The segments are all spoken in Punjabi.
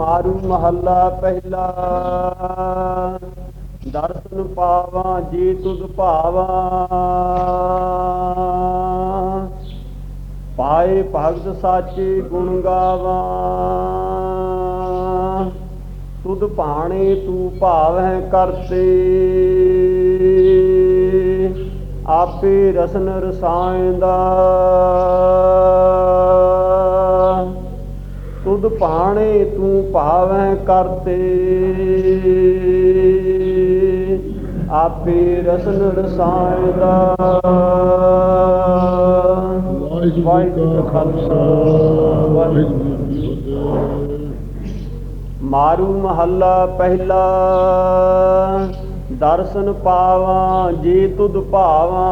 ਮਾਰੂ ਮਹੱਲਾ ਪਹਿਲਾ। ਦਰਸ਼ਨ ਪਾਵਾਂ, ਜੀ ਤੁਧ ਭਾਵਾਂ। ਪਾਏ ਭਗਤ ਸਾਚੇ ਗੁਣ ਗਾਵਾਂ। ਤੁਧ ਭਾਣੇ ਤੂੰ ਭਾਵੈ ਕਰਤੇ। ਆਪੇ ਰਸਨ ਰਸਾਇੰਦਾ। ਤੁਧ ਭਾਣੇ ਤੂੰ ਭਾਵੈ ਕਰਤੇ। ਆਪੇ ਰਸਨ ਰਸਾਇੰਦਾ। ਵਾਹਿਗੁਰੂ ਜੀ ਕਾ ਖਾਲਸਾ ਵਾਹਿਗੁਰੂ ਮਾਰੂ ਮਹੱਲਾ ਪਹਿਲਾ ਦਰਸ਼ਨ ਪਾਵਾਂ ਜੀ ਤੁਧ ਭਾਵਾਂ।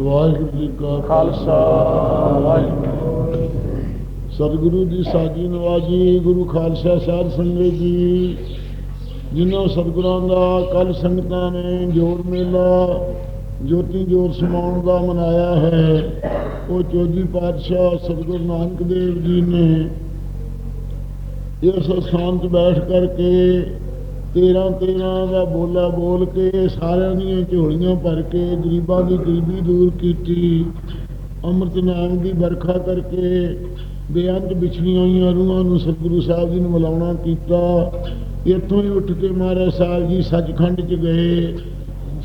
ਵਾਹਿਗੁਰੂ ਜੀ ਕਾ ਖਾਲਸਾ ਵਾਹਿਗੁਰੂ ਸਤਿਗੁਰੂ ਦੀ ਸਾਜੀ ਨਵਾਜੀ, ਗੁਰੂ ਖਾਲਸਾ ਸਾਹਿਬ ਸੰਗਤ ਜੀ। ਜਿਨ੍ਹਾਂ ਸਤਿਗੁਰਾਂ ਦਾ ਕੱਲ ਸੰਗਤਾਂ ਨੇ ਜੋੜ ਮੇਲਾ, ਜੋਤੀ ਜੋਤ ਸਮਾਉਣ ਦਾ ਮਨਾਇਆ ਹੈ, ਉਹ ਚੌਜੀ ਪਾਤਸ਼ਾਹ ਸਤਿਗੁਰੂ ਨਾਨਕ ਦੇਵ ਜੀ ਨੇ ਇਸ ਸਥਾਨ 'ਚ ਬੈਠ ਕਰਕੇ 13 13 ਦਾ ਬੋਲਾ ਬੋਲ ਕੇ ਸਾਰਿਆਂ ਦੀਆਂ ਝੋਲੀਆਂ ਭਰ ਕੇ ਗਰੀਬਾਂ ਦੀ ਗਰੀਬੀ ਦੂਰ ਕੀਤੀ, ਅੰਮ੍ਰਿਤ ਨਾਮ ਦੀ ਵਰਖਾ ਕਰਕੇ ਬੇਅੰਤ ਵਿਛੜੀਆਂ ਹੋਈਆਂ ਰੂਹਾਂ ਨੂੰ ਸਤਿਗੁਰੂ ਸਾਹਿਬ ਜੀ ਨੂੰ ਮਿਲਾਉਣਾ ਕੀਤਾ। ਇੱਥੋਂ ਹੀ ਉੱਠ ਕੇ ਮਹਾਰਾਜ ਸਾਹਿਬ ਜੀ ਸੱਚਖੰਡ 'ਚ ਗਏ।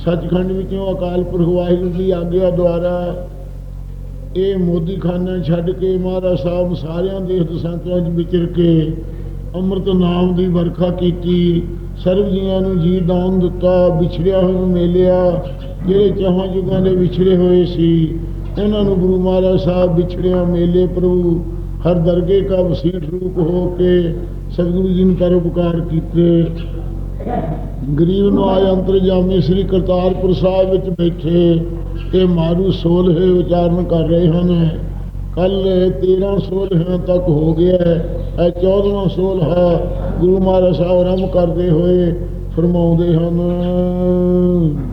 ਸੱਚਖੰਡ ਵਿੱਚੋਂ ਅਕਾਲ ਪੁਰਖ ਵਾਹਿਗੁਰੂ ਦੀ ਆਗਿਆ ਦੁਆਰਾ ਇਹ ਮੋਦੀ ਖਾਨਾ ਛੱਡ ਕੇ ਮਹਾਰਾਜ ਸਾਹਿਬ ਸਾਰਿਆਂ ਦੇ ਦਸਾਂਤਰਾਂ 'ਚ ਵਿਚਰ ਕੇ ਅੰਮ੍ਰਿਤ ਨਾਮ ਦੀ ਵਰਖਾ ਕੀਤੀ। ਸਰਬ ਜੀਆਂ ਨੂੰ ਜੀ ਦਾਨ ਦਿੱਤਾ, ਵਿਛੜਿਆ ਹੋਇਆ ਨੂੰ ਮੇਲਿਆ, ਜਿਹੜੇ ਚਾਹਾਂ ਜੁਗਾਂ ਦੇ ਵਿਛੜੇ ਹੋਏ ਸੀ, ਉਹਨਾਂ ਨੂੰ ਗੁਰੂ ਮਹਾਰਾਜ ਸਾਹਿਬ ਵਿਛੜਿਆ ਮੇਲੇ ਪ੍ਰਭੂ। ਹਰ ਦਰਗੇ ਕਾ ਵਸੀਠ ਰੂਪ ਹੋ ਕੇ ਸਤਿਗੁਰੂ ਜੀ ਨੇ ਪਰਉਪਕਾਰ ਕੀਤੇ। ਗਰੀਬ ਨਵਾਜ ਅੰਤਰਜਾਮੀ ਸ੍ਰੀ ਕਰਤਾਰਪੁਰ ਸਾਹਿਬ ਵਿੱਚ ਬੈਠੇ ਤੇ ਮਾਰੂ ਸੋਲਹੇ ਉਚਾਰਨ ਕਰ ਰਹੇ ਹਨ। ਕੱਲ 13 ਸੋਲਹਿਆਂ ਤੱਕ ਹੋ ਗਿਆ ਹੈ। ਇਹ 14ਵਾਂ ਸੋਲਹਾ ਗੁਰੂ ਮਹਾਰਾਜ ਸਾਹਿਬ ਆਰੰਭ ਕਰਦੇ ਹੋਏ ਫਰਮਾਉਂਦੇ ਹਨ।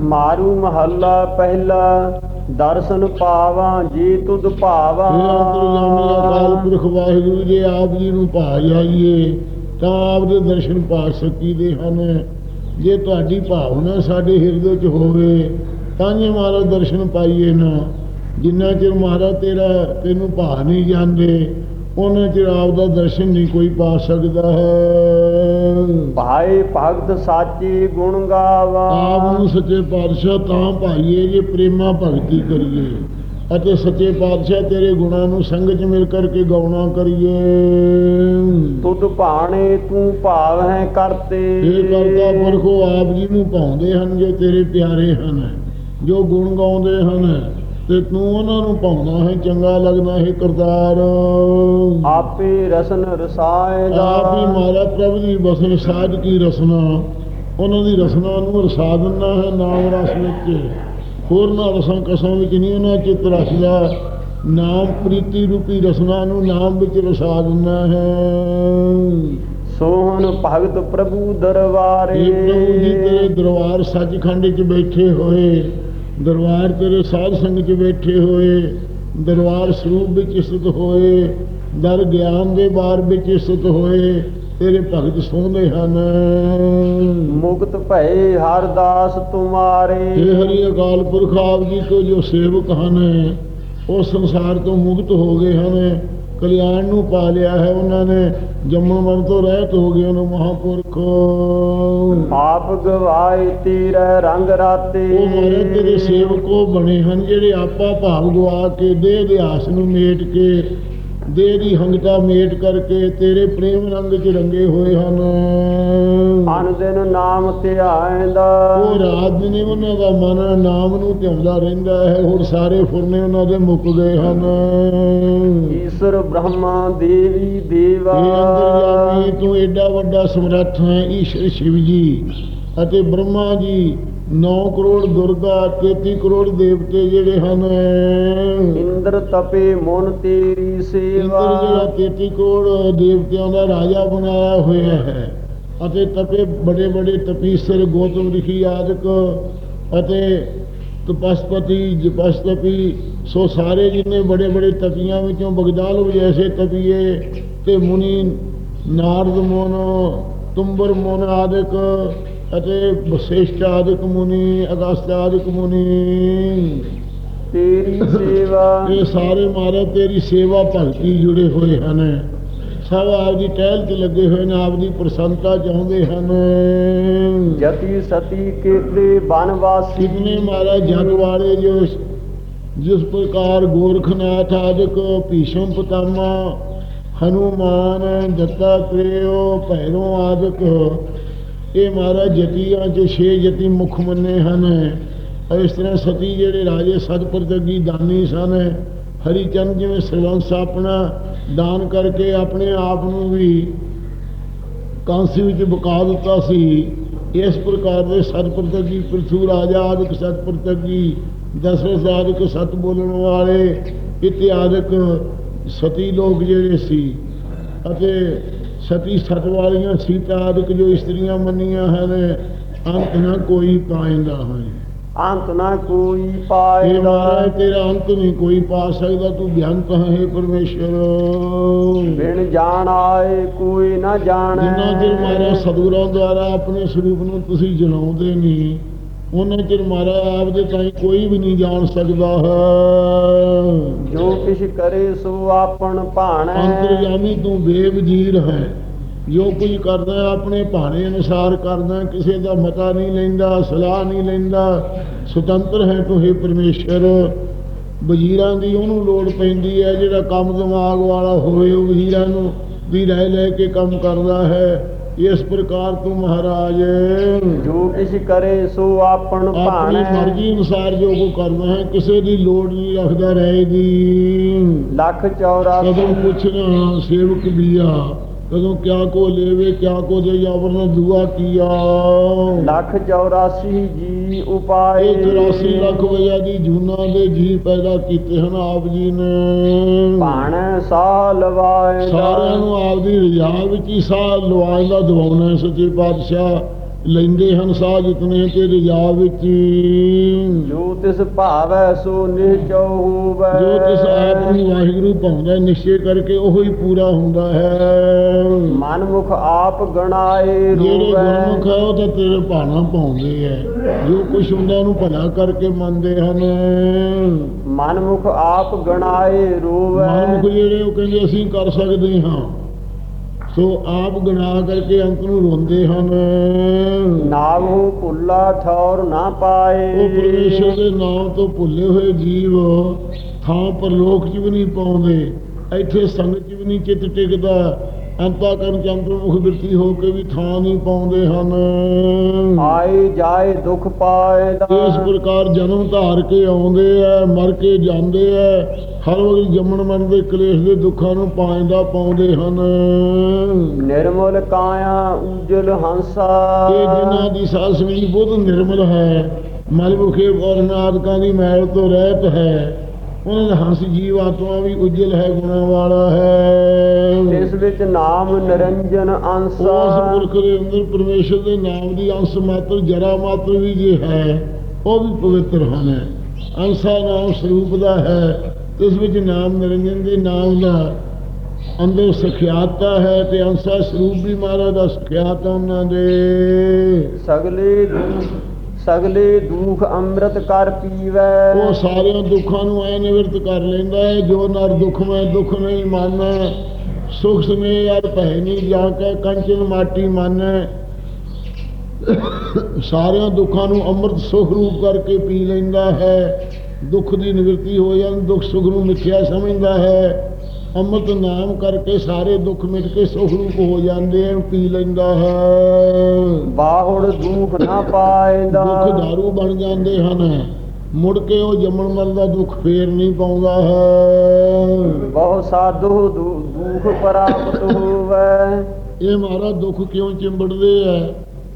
ਮਾਰੂ ਮਹੱਲਾ ਪਹਿਲਾ ਦਰਸ਼ਨ ਪਾਵਾਂ, ਜੀ ਤੁਧ ਭਾਵਾਂ। ਇਹ ਅੰਤਰਜਾਮੀ ਅਕਾਲ ਪੁਰਖ ਵਾਹਿਗੁਰੂ ਜੀ, ਆਪ ਜੀ ਨੂੰ ਭਾ ਜਾਈਏ, ਤਾਂ ਆਪ ਦੇ ਦਰਸ਼ਨ ਪਾ ਸਕੀਦੇ ਹਨ। ਜੇ ਤੁਹਾਡੀ ਭਾਵਨਾ ਸਾਡੇ ਹਿਰਦੇ 'ਚ ਹੋਵੇ ਤਾਂ ਜੇ ਮਹਾਰਾਜ ਦਰਸ਼ਨ ਪਾਈਏ ਨਾ। ਜਿੰਨਾ ਚਿਰ ਮਹਾਰਾਜ ਤੇਰਾ ਤੈਨੂੰ ਭਾ ਨਹੀਂ ਜਾਂਦੇ, ਉਹਨਾਂ ਚਿਰ ਆਪ ਦਾ ਦਰਸ਼ਨ ਨਹੀਂ ਕੋਈ ਪਾ ਸਕਦਾ ਹੈ। ਭਾਏ ਭਗਤ ਸਾਚੇ ਗੁਣ ਆਪ ਗਾਵਾਂ ਨੂੰ ਸੱਚੇ ਪਾਤਸ਼ਾਹ ਤਾਂ ਭਾਈਏ ਜੇ ਪ੍ਰੇਮਾ ਭਗਤੀ ਕਰੀਏ। ਅਤੇ ਸੱਚੇ ਪਾਤਸ਼ਾਹ ਤੇਰੇ ਗੁਣਾਂ ਨੂੰ ਸੰਗ 'ਚ ਮਿਲ ਕਰਕੇ ਗਾਉਣਾ ਕਰੀਏ। ਤੁਧ ਭਾਣੇ ਤੂੰ ਭਾਵ ਹੈ ਕਰਤੇ। ਇਹ ਕਰਤਾ ਪੁਰਖੋ ਆਪ ਜੀ ਨੂੰ ਪਾਉਂਦੇ ਹਨ ਜੋ ਤੇਰੇ ਪਿਆਰੇ ਹਨ। ਜੋ ਗੁਣ ਗਾਉਂਦੇ ਹਨ ਤੇ ਤੂੰ ਉਹਨਾਂ ਨੂੰ ਪਾਉਂਦਾ ਹੈ ਚੰਗਾ ਲੱਗਦਾ ਹੈ ਕਰਤਾਰ। ਆਪੇ ਰਸਨ ਰਸਾਏ ਦਾ ਆਪ ਮਾਰਾ ਪ੍ਰਭੂ ਦੀ ਬਸਨ ਸਾਜ ਕੀ ਰਸਨਾ। ਉਹਨਾਂ ਦੀ ਰਸਨਾ ਨੂੰ ਰਸਾ ਦਿੰਦਾ ਹੈ ਨਾਮ ਰਸ ਵਿੱਚ। ਹੋਰ ਨਾ ਰਸਾਂ ਕਸਾਂ ਵਿੱਚ ਨਹੀਂ ਉਹਨਾਂ ਚਿੱਤ ਰਸਦਾ। ਨਾਮ ਪ੍ਰੀਤੀ ਰੂਪੀ ਰਸਨਾ ਨੂੰ ਨਾਮ ਵਿੱਚ ਰਸਾ ਦਿੰਦਾ ਹੈ। ਸੋਹਣ ਭਗਤ ਪ੍ਰਭੂ ਦਰਬਾਰੇ। ਪ੍ਰਭੂ ਜੀ ਤੇਰੇ ਦਰਬਾਰ ਸੱਚਖੰਡ 'ਚ ਬੈਠੇ ਹੋਏ। ਦਰਬਾਰ ਤੇਰੇ ਸਾਧ ਸੰਗ 'ਚ ਬੈਠੇ ਹੋਏ ਦਰਬਾਰ ਸਰੂਪ ਵਿੱਚ ਸਥਿਤ ਹੋਏ ਦਰ ਗਿਆਨ ਦੇ ਬਾਰ ਵਿੱਚ ਸਥਿਤ ਹੋਏ ਤੇਰੇ ਭਗਤ ਸੋਹਣੇ ਹਨ। ਮੁਕਤ ਭਏ ਹਰ ਦਾਸ ਤੁਮਾਰੇ ਇਹ ਹਰੀ ਅਕਾਲ ਪੁਰਖ ਆਪ ਜੀ ਕੋ ਜੋ ਸੇਵਕ ਹਨ ਉਹ ਸੰਸਾਰ ਤੋਂ ਮੁਕਤ ਹੋ ਗਏ ਹਨ। ਕਲਿਆਣ ਨੂੰ ਪਾ ਲਿਆ ਹੈ ਉਹਨਾਂ ਨੇ ਜੰਮਣ ਮਰਨ ਤੋਂ ਰਹਿਤ ਹੋ ਗਏ ਹਨ ਮਹਾਪੁਰਖ। ਆਪ ਗਵਾਏ ਤੀਰੇ ਰੰਗ ਰਾਤੇ। ਉਹ ਮਾਰੇ ਤੇਰੇ ਸੇਵਕੋ ਬਣੇ ਹਨ ਜਿਹੜੇ ਆਪਾ ਭਾਵ ਗਵਾ ਕੇ ਦੇਹ ਦੇ ਆਸ ਨੂੰ ਮੇਟ ਕੇ ਦੇਹ ਦੀ ਹੰਗਤਾ ਮੇਟ ਕਰਕੇ ਤੇਰੇ ਪ੍ਰੇਮ ਰੰਗ 'ਚ ਰੰਗੇ ਹੋਏ ਹਨ। ਅਨ ਦਿਨ ਨਾਮ ਧਿਆਇਂਦਾ। ਉਹ ਰਾਤ ਦਿਨ ਉਹਨਾਂ ਦਾ ਮਨ ਨਾਮ ਨੂੰ ਧਿਆਉਂਦਾ ਰਹਿੰਦਾ ਹੈ ਹੋਰ ਸਾਰੇ ਫੁਰਨੇ ਉਹਨਾਂ ਦੇ ਮੁੱਕ ਗਏ ਹਨ। ਈਸ਼ਰ ਬ੍ਰਹਮਾ ਦੇਵੀ ਦੇਵਾ। ਤੂੰ ਐਡਾ ਵੱਡਾ ਸਮਰੱਥ ਹੈ ਈਸ਼ਰ ਸ਼ਿਵ ਜੀ ਅਤੇ ਬ੍ਰਹਮਾ ਜੀ। 9 ਕਰੋੜ ਦੁਰਗਾ 33 ਕਰੋੜ ਦੇਵਤੇ ਜਿਹੜੇ ਹਨ। ਇੰਦਰ ਤਪੇ ਮਨ ਤੇਰੀ ਇੰਦਰ ਸੇਵਾ ਜਿਹੜਾ 33 ਕਰੋੜ ਦੇਵਤਿਆਂ ਦਾ ਰਾਜਾ ਬਣਾਇਆ ਹੋਇਆ ਹੈ ਅਤੇ ਤਪੇ ਬੜੇ ਬੜੇ ਤਪੀਸਰ ਗੌਤਮ ਰਿਸ਼ੀ ਆਦਿਕ ਅਤੇ ਤਪਸਪਤੀ ਜਪਸਤਪੀ ਸੋ ਸਾਰੇ ਜਿੰਨੇ ਬੜੇ ਬੜੇ ਤਪੀਆਂ ਵਿੱਚੋਂ ਬਗਦਾਲ ਜੈਸੇ ਤਪੀਏ ਤੇ ਮੁਨੀ ਨਾਰਦ ਮੁਨ ਤੁੰਬਰ ਮੁਨ ਆਦਿਕ ਅਤੇ ਵਸਿਸ਼ਠਾਦਿਕ ਮੁਨੀ ਅਗਸਤਿਆਦਿਕ ਮੁਨੀ। ਤੇਰੀ ਸੇਵਾ। ਇਹ ਸਾਰੇ ਮਾਰੇ ਤੇਰੀ ਸੇਵਾ ਭਗਤੀ ਜੁੜੇ ਹੋਏ ਹਨ। ਸਭ ਆਪਦੀ ਟਹਿਲ 'ਚ ਲੱਗੇ ਹੋਏ ਨੇ ਆਪਦੀ ਪ੍ਰਸੰਨਤਾ ਚਾਹੁੰਦੇ ਹਨ। ਜਤੀ ਸਤੀ ਕੇਤੇ ਬਨਵਾਸੀ ਨੇ ਮਾਰਾ ਜਗ ਵਾਲੇ ਜੋ ਜਿਸ ਪ੍ਰਕਾਰ ਗੋਰਖਨਾਥ ਆਦਿਕ ਭੀਸ਼ਮ ਪਤਾਮਾ ਹਨੂਮਾਨ ਦੱਤਾ ਕ੍ਰਿਓ ਭੈਰੋ ਆਦਿਕ ਇਹ ਮਹਾਰਾਜ ਜਤੀਆਂ ਚ ਛੇ ਜਤੀ ਮੁੱਖ ਮੰਨੇ ਹਨ। ਇਸ ਤਰ੍ਹਾਂ ਸਤੀ ਜਿਹੜੇ ਰਾਜੇ ਸਤਪੁਰਤਗੀ ਦਾਨੀ ਸਨ, ਹਰੀਚੰਦ ਜਿਵੇਂ ਸਰਵੰਸ ਆਪਣਾ ਦਾਨ ਕਰਕੇ ਆਪਣੇ ਆਪ ਨੂੰ ਵੀ ਕਾਂਸੀ ਵਿੱਚ ਬਕਾ ਦਿੱਤਾ ਸੀ, ਇਸ ਪ੍ਰਕਾਰ ਦੇ ਸਤਪੁਰਤਗੀ ਪ੍ਰਿਥੂ ਰਾਜਾ, ਆਦਿਕ ਸਤਪੁਰਤਗੀ ਦਸ਼ਰਥ ਆਦਿਕ ਸਤ ਬੋਲਣ ਵਾਲੇ ਇਤਿਆਦਿਕ ਸਤੀ ਲੋਕ ਜਿਹੜੇ ਸੀ। ਅਤੇ ਸਤੀ ਸਤ ਵਾਲੀਆਂ ਸੀਤਾ ਆਦਿਕ ਜੋ ਇਸਤਰੀਆਂ ਮੰਨੀਆਂ ਹਨ ਅੰਤ ਨਾ ਕੋਈ ਪਾਇੰਦਾ ਹੈ ਅੰਤ ਨਾ ਕੋਈ ਪਾਏਗਾ ਮਹਾਰਾਜ ਤੇਰਾ ਅੰਤ ਨਹੀਂ ਕੋਈ ਪਾ ਸਕਦਾ ਤੂੰ ਬਿਆੰਤ ਹੈ ਪਰਮੇਸ਼ਰ। ਬਿਨ ਜਾਣ ਆਏ ਕੋਈ ਨਾ ਜਾਣੈ। ਜਿੰਨਾ ਚਿਰ ਮਹਾਰਾਜ ਸਤਿਗੁਰਾਂ ਦੁਆਰਾ ਆਪਣੇ ਸਰੂਪ ਨੂੰ ਤੁਸੀਂ ਜਣਾਉਂਦੇ ਨਹੀਂ ਉਹਨਾਂ ਚਿਰ ਮਹਾਰਾਜ ਆਪ ਦੇ ਤਾਈਂ ਕੋਈ ਵੀ ਨਹੀਂ ਜਾਣ ਸਕਦਾ ਹੈ। ਜੋ ਕਿਛ ਕਰੇ ਸੋ ਆਪਣ ਭਾਣੈ। ਅੰਤਰਜਾਮੀ ਤੂੰ ਬੇਵਜੀਰ ਹੈ। ਜੋ ਕੁਝ ਕਰਦਾ ਆਪਣੇ ਭਾਣੇ ਅਨੁਸਾਰ ਕਰਦਾ ਕਿਸੇ ਦਾ ਮਤਾ ਨਹੀਂ ਲੈਂਦਾ ਸਲਾਹ ਨਹੀਂ ਲੈਂਦਾ। ਸੁਤੰਤਰ ਹੈ ਤੂੰ ਹੈ ਪਰਮੇਸ਼ਰ। ਵਜ਼ੀਰਾਂ ਦੀ ਉਹਨੂੰ ਲੋੜ ਪੈਂਦੀ ਹੈ ਜਿਹੜਾ ਕੰਮ ਦਿਮਾਗ ਵਾਲਾ ਹੋਵੇ ਉਹ ਵਜ਼ੀਰਾਂ ਨੂੰ ਦੀ ਰਾਏ ਲੈ ਕੇ ਕੰਮ ਕਰਦਾ ਹੈ। ਇਸ ਪ੍ਰਕਾਰ ਤੂੰ ਮਹਾਰਾਜ ਜੋ ਕਿਛ ਕਰੇ ਸੋ ਆਪਣ ਆਪਣੀ ਭਾਣੈ। ਮਰਜ਼ੀ ਅਨੁਸਾਰ ਜੋ ਕੋ ਕਰਦਾ ਹੈ ਕਿਸੇ ਦੀ ਲੋੜ ਨਹੀਂ ਰੱਖਦਾ ਰਹੇ ਦੀ। ਲੱਖ 84 ਕਦੋਂ ਪੁੱਛਣਾ ਸੇਵਕ ਬੀਆ ਕਦੋਂ ਕਿਆ ਕੋ ਲੇਵੇ ਕਿਆ ਕੋ ਦੇ ਜਾਵਰਨ ਦੁਆ ਕੀਆ? ਲੱਖ 84 ਜੀ ਉਪਾਏ। ਇਹ 84 ਲੱਖ ਵਜਾ ਦੀ ਜੂਨਾ ਦੇ ਜੀ ਪੈਦਾ ਕੀਤੇ ਹਨ ਆਪ ਜੀ ਨੇ। ਭਾਣੈ ਸਾਹ ਲਵਾਏ ਸਾਰਿਆਂ ਨੂੰ ਆਪਦੀ ਰਜਾ ਵਿੱਚ ਹੀ ਸਾਹ ਲਵਾਉਣ ਦਾ ਦਵਾਉਣਾ ਸੱਚੇ ਪਾਤਸ਼ਾਹ। ਲੈਂਦੇ ਹਨ ਸਾਹ ਜਿਤਨੇ ਤੇ ਰਜਾ ਵਿੱਚ। ਹੀ। ਜੋ ਤਿਸ ਭਾਵੈ ਸੋ ਨਿਚੋ ਹੋਵੈ। ਜੋ ਤਿਸ ਆਪ ਨੂੰ ਵਾਹਿਗੁਰੂ ਪਾਉਂਦਾ ਨਿਸ਼ਚੈ ਕਰਕੇ ਉਹ ਹੀ ਪੂਰਾ ਹੁੰਦਾ ਹੈ। ਮਨ ਮੁਖ ਆਪ ਗਣਾਏ ਜਿਹੜੇ ਰੂਵੈ। ਗੁਰਮੁਖ ਹੈ ਉਹ ਤਾਂ ਤੇਰੇ ਭਾਣਾ ਪਾਉਂਦੇ ਐ। ਜੋ ਕੁਛ ਹੁੰਦਾ ਉਹਨੂੰ ਭਲਾ ਕਰਕੇ ਮੰਨਦੇ ਹਨ। ਮਨ ਮੁਖ ਆਪ ਗਣਾਏ ਰੋਵੈ। ਮਨਮੁਖ ਜਿਹੜੇ ਉਹ ਕਹਿੰਦੇ ਅਸੀਂ ਕਰ ਸਕਦੇ ਹਾਂ। ਸੋ ਆਪ ਗਣਾ ਕਰਕੇ ਅੰਤ ਨੂੰ ਰੋਂਦੇ ਹਨ। ਨਾਵੋ ਭੁੱਲਾ ਠੌਰ ਨਾ ਪਾਏ। ਉਹ ਪਰਮੇਸ਼ਰ ਦੇ ਨਾਮ ਤੋਂ ਭੁੱਲੇ ਹੋਏ ਜੀਵ ਥਾਂ ਪਰਲੋਕ 'ਚ ਵੀ ਨਹੀਂ ਪਾਉਂਦੇ ਇੱਥੇ ਸੰਗਤ 'ਚ ਵੀ ਨਹੀਂ ਚਿੱਤ ਟਿਕਦਾ। ਅੰਤਾ ਕਰਨ ਚੰਦਰਮੁਖ ਬਿਰਤੀ ਹੋ ਕੇ ਵੀ ਥਾਂ ਨਹੀਂ ਪਾਉਂਦੇ ਹਨ। ਆਏ ਜਾਏ ਦੁਖ ਪਾਏਦਾ ਇਸ ਪ੍ਰਕਾਰ ਜਨਮ ਧਾਰ ਕੇ ਆਉਂਦੇ ਐ ਮਰ ਕੇ ਜਾਂਦੇ ਐ ਹਰ ਵਕਤ ਜੰਮਣ ਮਰਨ ਦੇ ਕਲੇਸ਼ ਦੇ ਦੁੱਖਾਂ ਨੂੰ ਪਾਉਂਦਾ ਪਾਉਂਦੇ ਹਨ। ਨਿਰਮਲ ਕਾਇਆ ਉਜਲ ਹੰਸਾ। ਇਹ ਜਿਨ੍ਹਾਂ ਦੀ ਸਾਧ ਸੰਗਤ ਬਹੁਤ ਨਿਰਮਲ ਹੈ ਮਲ ਮੁਖੇ ਔਰ ਆਦਿਕਾਂ ਦੀ ਮੈਲ ਤੋਂ ਰਹਿਤ ਹੈ ਉਹਨਾਂ ਦਾ ਹੰਸ ਜੀਵ ਆਤਮਾ ਵੀ ਉਜਲ ਹੈ ਗੁਣਾ ਵਾਲਾ ਹੈ। ਵਿੱਚ ਨਾਮ ਨਿਰੰਜਨ ਉਸ ਅੰਸਾ ਪੁਰਖ ਦੇ ਅੰਦਰ ਪਰਮੇਸ਼ਰ ਦੇ ਨਾਮ ਦੀ ਅੰਸ਼ ਮਾਤਰ ਜਰਾ ਮਾਤਰ ਵੀ ਜੇ ਹੈ ਉਹ ਵੀ ਪਵਿੱਤਰ ਹਨ। ਅੰਸਾ ਨਾਮ ਸਰੂਪ ਦਾ ਹੈ ਇਸ ਵਿੱਚ ਨਾਮ ਨਿਰੰਜਨ ਦੇ ਨਾਮ ਦਾ ਅੰਦਰ ਸਖਿਆਤਾ ਹੈ ਤੇ ਅੰਸਾ ਸਰੂਪ ਵੀ ਮਹਾਰਾਜ ਦਾ ਸਖਿਆਤ ਉਹਨਾਂ ਦੇ। ਸਗਲੇ ਦੁਖ ਸਗਲੇ ਦੁਖ ਅੰਮ੍ਰਿਤ ਕਰ ਪੀਵੈ। ਉਹ ਸਾਰਿਆਂ ਦੁੱਖਾਂ ਨੂੰ ਐ ਨਿਵਰਤ ਕਰ ਲੈਂਦਾ ਹੈ ਜੋ ਨਰ ਦੁੱਖ ਮੈਂ ਦੁੱਖ ਨਹੀਂ ਮੰਨੈ ਸੁਖ ਸਮੇ ਯਾਰ ਨਹੀਂ ਜਾ ਕੇ ਕੰਚਨ ਮਾਟੀ ਮੰਨੈ। ਸਾਰਿਆਂ ਦੁੱਖਾਂ ਨੂੰ ਅੰਮ੍ਰਿਤ ਸੁਖ ਰੂਪ ਕਰਕੇ ਪੀ ਲੈਂਦਾ ਹੈ। ਦੁੱਖ ਦੀ ਨਿਵਰਤੀ ਹੋ ਜਾਂਦੀ ਦੁੱਖ ਸੁਖ ਨੂੰ ਮਿੱਠਿਆ ਸਮਝਦਾ ਹੈ। ਅੰਮ੍ਰਿਤ ਨਾਮ ਕਰਕੇ ਸਾਰੇ ਦੁੱਖ ਮਿਟ ਕੇ ਸੁਖ ਰੂਪ ਹੋ ਜਾਂਦੇ ਹਨ ਪੀ ਲੈਂਦਾ ਹੈ। ਬਾਹੁੜ ਦੁਖ ਨਾ ਪਾਏਦਾ। ਦੁੱਖ ਦਾਰੂ ਬਣ ਜਾਂਦੇ ਹਨ। ਮੁੜ ਕੇ ਉਹ ਜੰਮਣ ਮਰਨ ਦਾ ਦੁੱਖ ਫੇਰ ਨਹੀਂ ਪਾਉਂਦਾ ਹੈ। ਬਹੁ ਸਾਧੂ ਦੁਖ ਪ੍ਰਾਪਤ ਹੋਵੈ। ਇਹ ਮਹਾਰਾਜ ਦੁੱਖ ਕਿਉਂ ਚਿੰਬੜਦੇ ਐ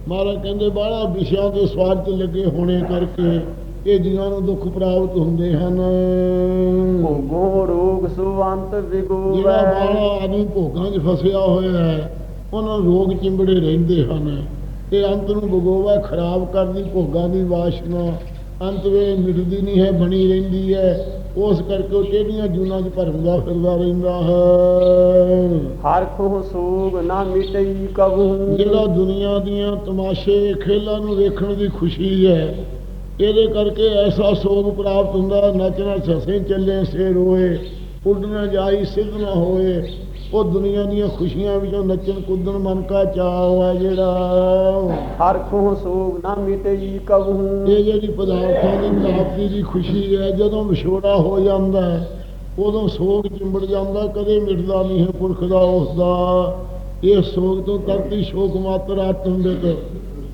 ਮਹਾਰਾਜ ਕਹਿੰਦੇ ਬਾਹਲਾ ਵਿਸ਼ਿਆਂ ਦੇ ਸਵਾਦ 'ਚ ਲੱਗੇ ਹੋਣੇ ਕਰਕੇ ਇਹ ਜੀਵਾਂ ਨੂੰ ਦੁੱਖ ਪ੍ਰਾਪਤ ਹੁੰਦੇ ਹਨ। ਭੋਗੋ ਰੋਗ ਸੁਵੰਤ ਜਿਹੜਾ ਵਿਗੋਵੈ ਬਾਹਲਾ ਆਦਮੀ ਭੋਗਾਂ 'ਚ ਫਸਿਆ ਹੋਇਆ ਹੈ ਉਹਨਾਂ ਨੂੰ ਰੋਗ ਚਿੰਬੜੇ ਰਹਿੰਦੇ ਹਨ। ਤੇ ਅੰਤ ਨੂੰ ਬਗੋਵਾ ਖਰਾਬ ਕਰਦੀ ਭੋਗਾਂ ਦੀ ਵਾਸ਼ਨਾ। ਅੰਤ ਵੇ ਮਿਟਦੀ ਨਹੀਂ ਹੈ ਬਣੀ ਰਹਿੰਦੀ ਹੈ। ਉਸ ਕਰਕੇ ਉਹ ਜੂਨਾਂ 'ਚ ਭਰਮਦਾ ਫਿਰਦਾ ਰਹਿੰਦਾ ਹੈ। ਹਰ ਖੁਹ ਸੂਗ ਨਾ ਮਿਟਈ ਕਬੂ। ਜਿਹੜਾ ਦੁਨੀਆ ਦੀਆਂ ਤਮਾਸ਼ੇ ਖੇਲਾਂ ਨੂੰ ਵੇਖਣ ਦੀ ਖੁਸ਼ੀ ਹੈ ਇਹਦੇ ਕਰਕੇ ਐਸਾ ਸੋਗ ਪ੍ਰਾਪਤ ਹੁੰਦਾ ਨੱਚਣਾ ਛਸੇ ਚੱਲੇ ਸੇ ਰੋਏ ਉੱਡਣਾ ਜਾਈ ਸਿੱਧ ਨਾ ਹੋਏ। ਉਹ ਦੁਨੀਆ ਦੀਆਂ ਖੁਸ਼ੀਆਂ ਵਿੱਚੋਂ ਨੱਚਣ ਕੁੱਦਣ ਮਨ ਕਾ ਚਾਅ ਹੈ ਜਿਹੜਾ। ਹਰ ਖੁਹ ਸੂਗ ਨਾ ਮਿਟਈ ਕਬੂ ਇਹ ਜਿਹੜੀ ਪਦਾਰਥਾਂ ਦੀ ਪ੍ਰਾਪਤੀ ਦੀ ਖੁਸ਼ੀ ਹੈ ਜਦੋਂ ਵਿਛੋੜਾ ਹੋ ਜਾਂਦਾ ਹੈ ਉਦੋਂ ਸੋਗ ਚਿੰਬੜ ਜਾਂਦਾ ਕਦੇ ਮਿਟਦਾ ਨਹੀਂ ਹੈ ਪੁਰਖ ਦਾ ਉਸ ਦਾ ਇਹ ਸੋਗ ਤੋਂ ਤਰਤੀ ਸ਼ੋਕ ਮਾਤਰ ਆਤਮ ਬਿਤ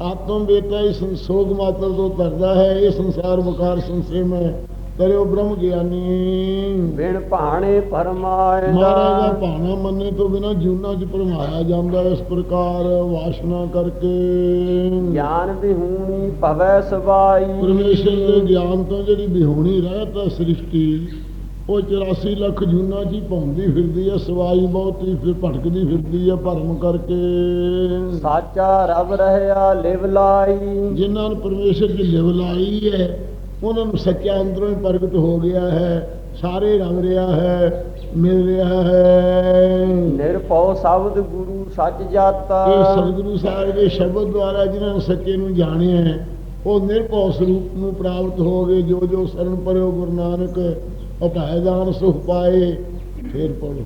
ਆਤਮ ਬੇਤਾ ਇਸ ਸੋਗ ਮਾਤਰ ਤੋਂ ਤਰਦਾ ਹੈ ਇਹ ਸੰਸਾਰ ਵਿਕਾਰ ਸੰਸੇ ਮੈਂ ਕਰਿਓ ਬ੍ਰਹਮ ਗਿਆਨੀ। ਬਿਨ ਭਾਣੇ ਪਰਮਾਇ ਮਹਾਰਾਜ ਦਾ ਭਾਣਾ ਮੰਨੇ ਤੋਂ ਬਿਨਾ ਜੂਨਾ ਚ ਭਰਮਾਇਆ ਜਾਂਦਾ ਇਸ ਪ੍ਰਕਾਰ ਵਾਸ਼ਨਾ ਕਰਕੇ। ਗਿਆਨ ਵਿਹੂਣੀ ਭਵੈ ਸਬਾਈ ਪਰਮੇਸ਼ਰ ਦੇ ਗਿਆਨ ਤੋਂ ਜਿਹੜੀ ਵਿਹੂਣੀ ਰਹਿਤ ਹੈ ਸ੍ਰਿਸ਼ਟੀ ਉਹ 84 ਲੱਖ ਜੂਨਾਂ 'ਚ ਹੀ ਪਾਉਂਦੀ ਫਿਰਦੀ ਹੈ ਸਵਾਈ ਬਹੁਤੀ ਫਿਰ ਭਟਕਦੀ ਫਿਰਦੀ ਹੈ ਭਰਮ ਕਰਕੇ। ਸਾਚਾ ਰਬ ਰਹਿਆ ਲਿਵ ਲਾਈ। ਜਿਨ੍ਹਾਂ ਨੂੰ ਪਰਮੇਸ਼ਰ ਦੀ ਲਿਵ ਲਾਈ ਹੈ ਉਹਨਾਂ ਨੂੰ ਸੱਚਾ ਅੰਦਰੋਂ ਹੀ ਪ੍ਰਗਟ ਹੋ ਗਿਆ ਹੈ ਸਾਰੇ ਰੰਗ ਰਿਹਾ ਹੈ ਮਿਲ ਰਿਹਾ ਹੈ। ਨਿਰਭਉ ਸ਼ਬਦ ਗੁਰੂ ਸੱਚ ਜਾਤਾ। ਇਹ ਸਤਿਗੁਰੂ ਸਾਹਿਬ ਦੇ ਸ਼ਬਦ ਦੁਆਰਾ ਜਿਨ੍ਹਾਂ ਨੇ ਸੱਚੇ ਨੂੰ ਜਾਣਿਆ ਹੈ ਉਹ ਨਿਰਭਉ ਸਰੂਪ ਨੂੰ ਪ੍ਰਾਪਤ ਹੋ ਗਏ ਜੋ ਜੋ ਸ਼ਰਨ ਪਰਿਓ ਗੁਰੂ ਨਾਨਕ ਉਪਾਇ ਦਾਨ ਸੁਖ ਪਾਏ ਫੇਰ ਪੜੋ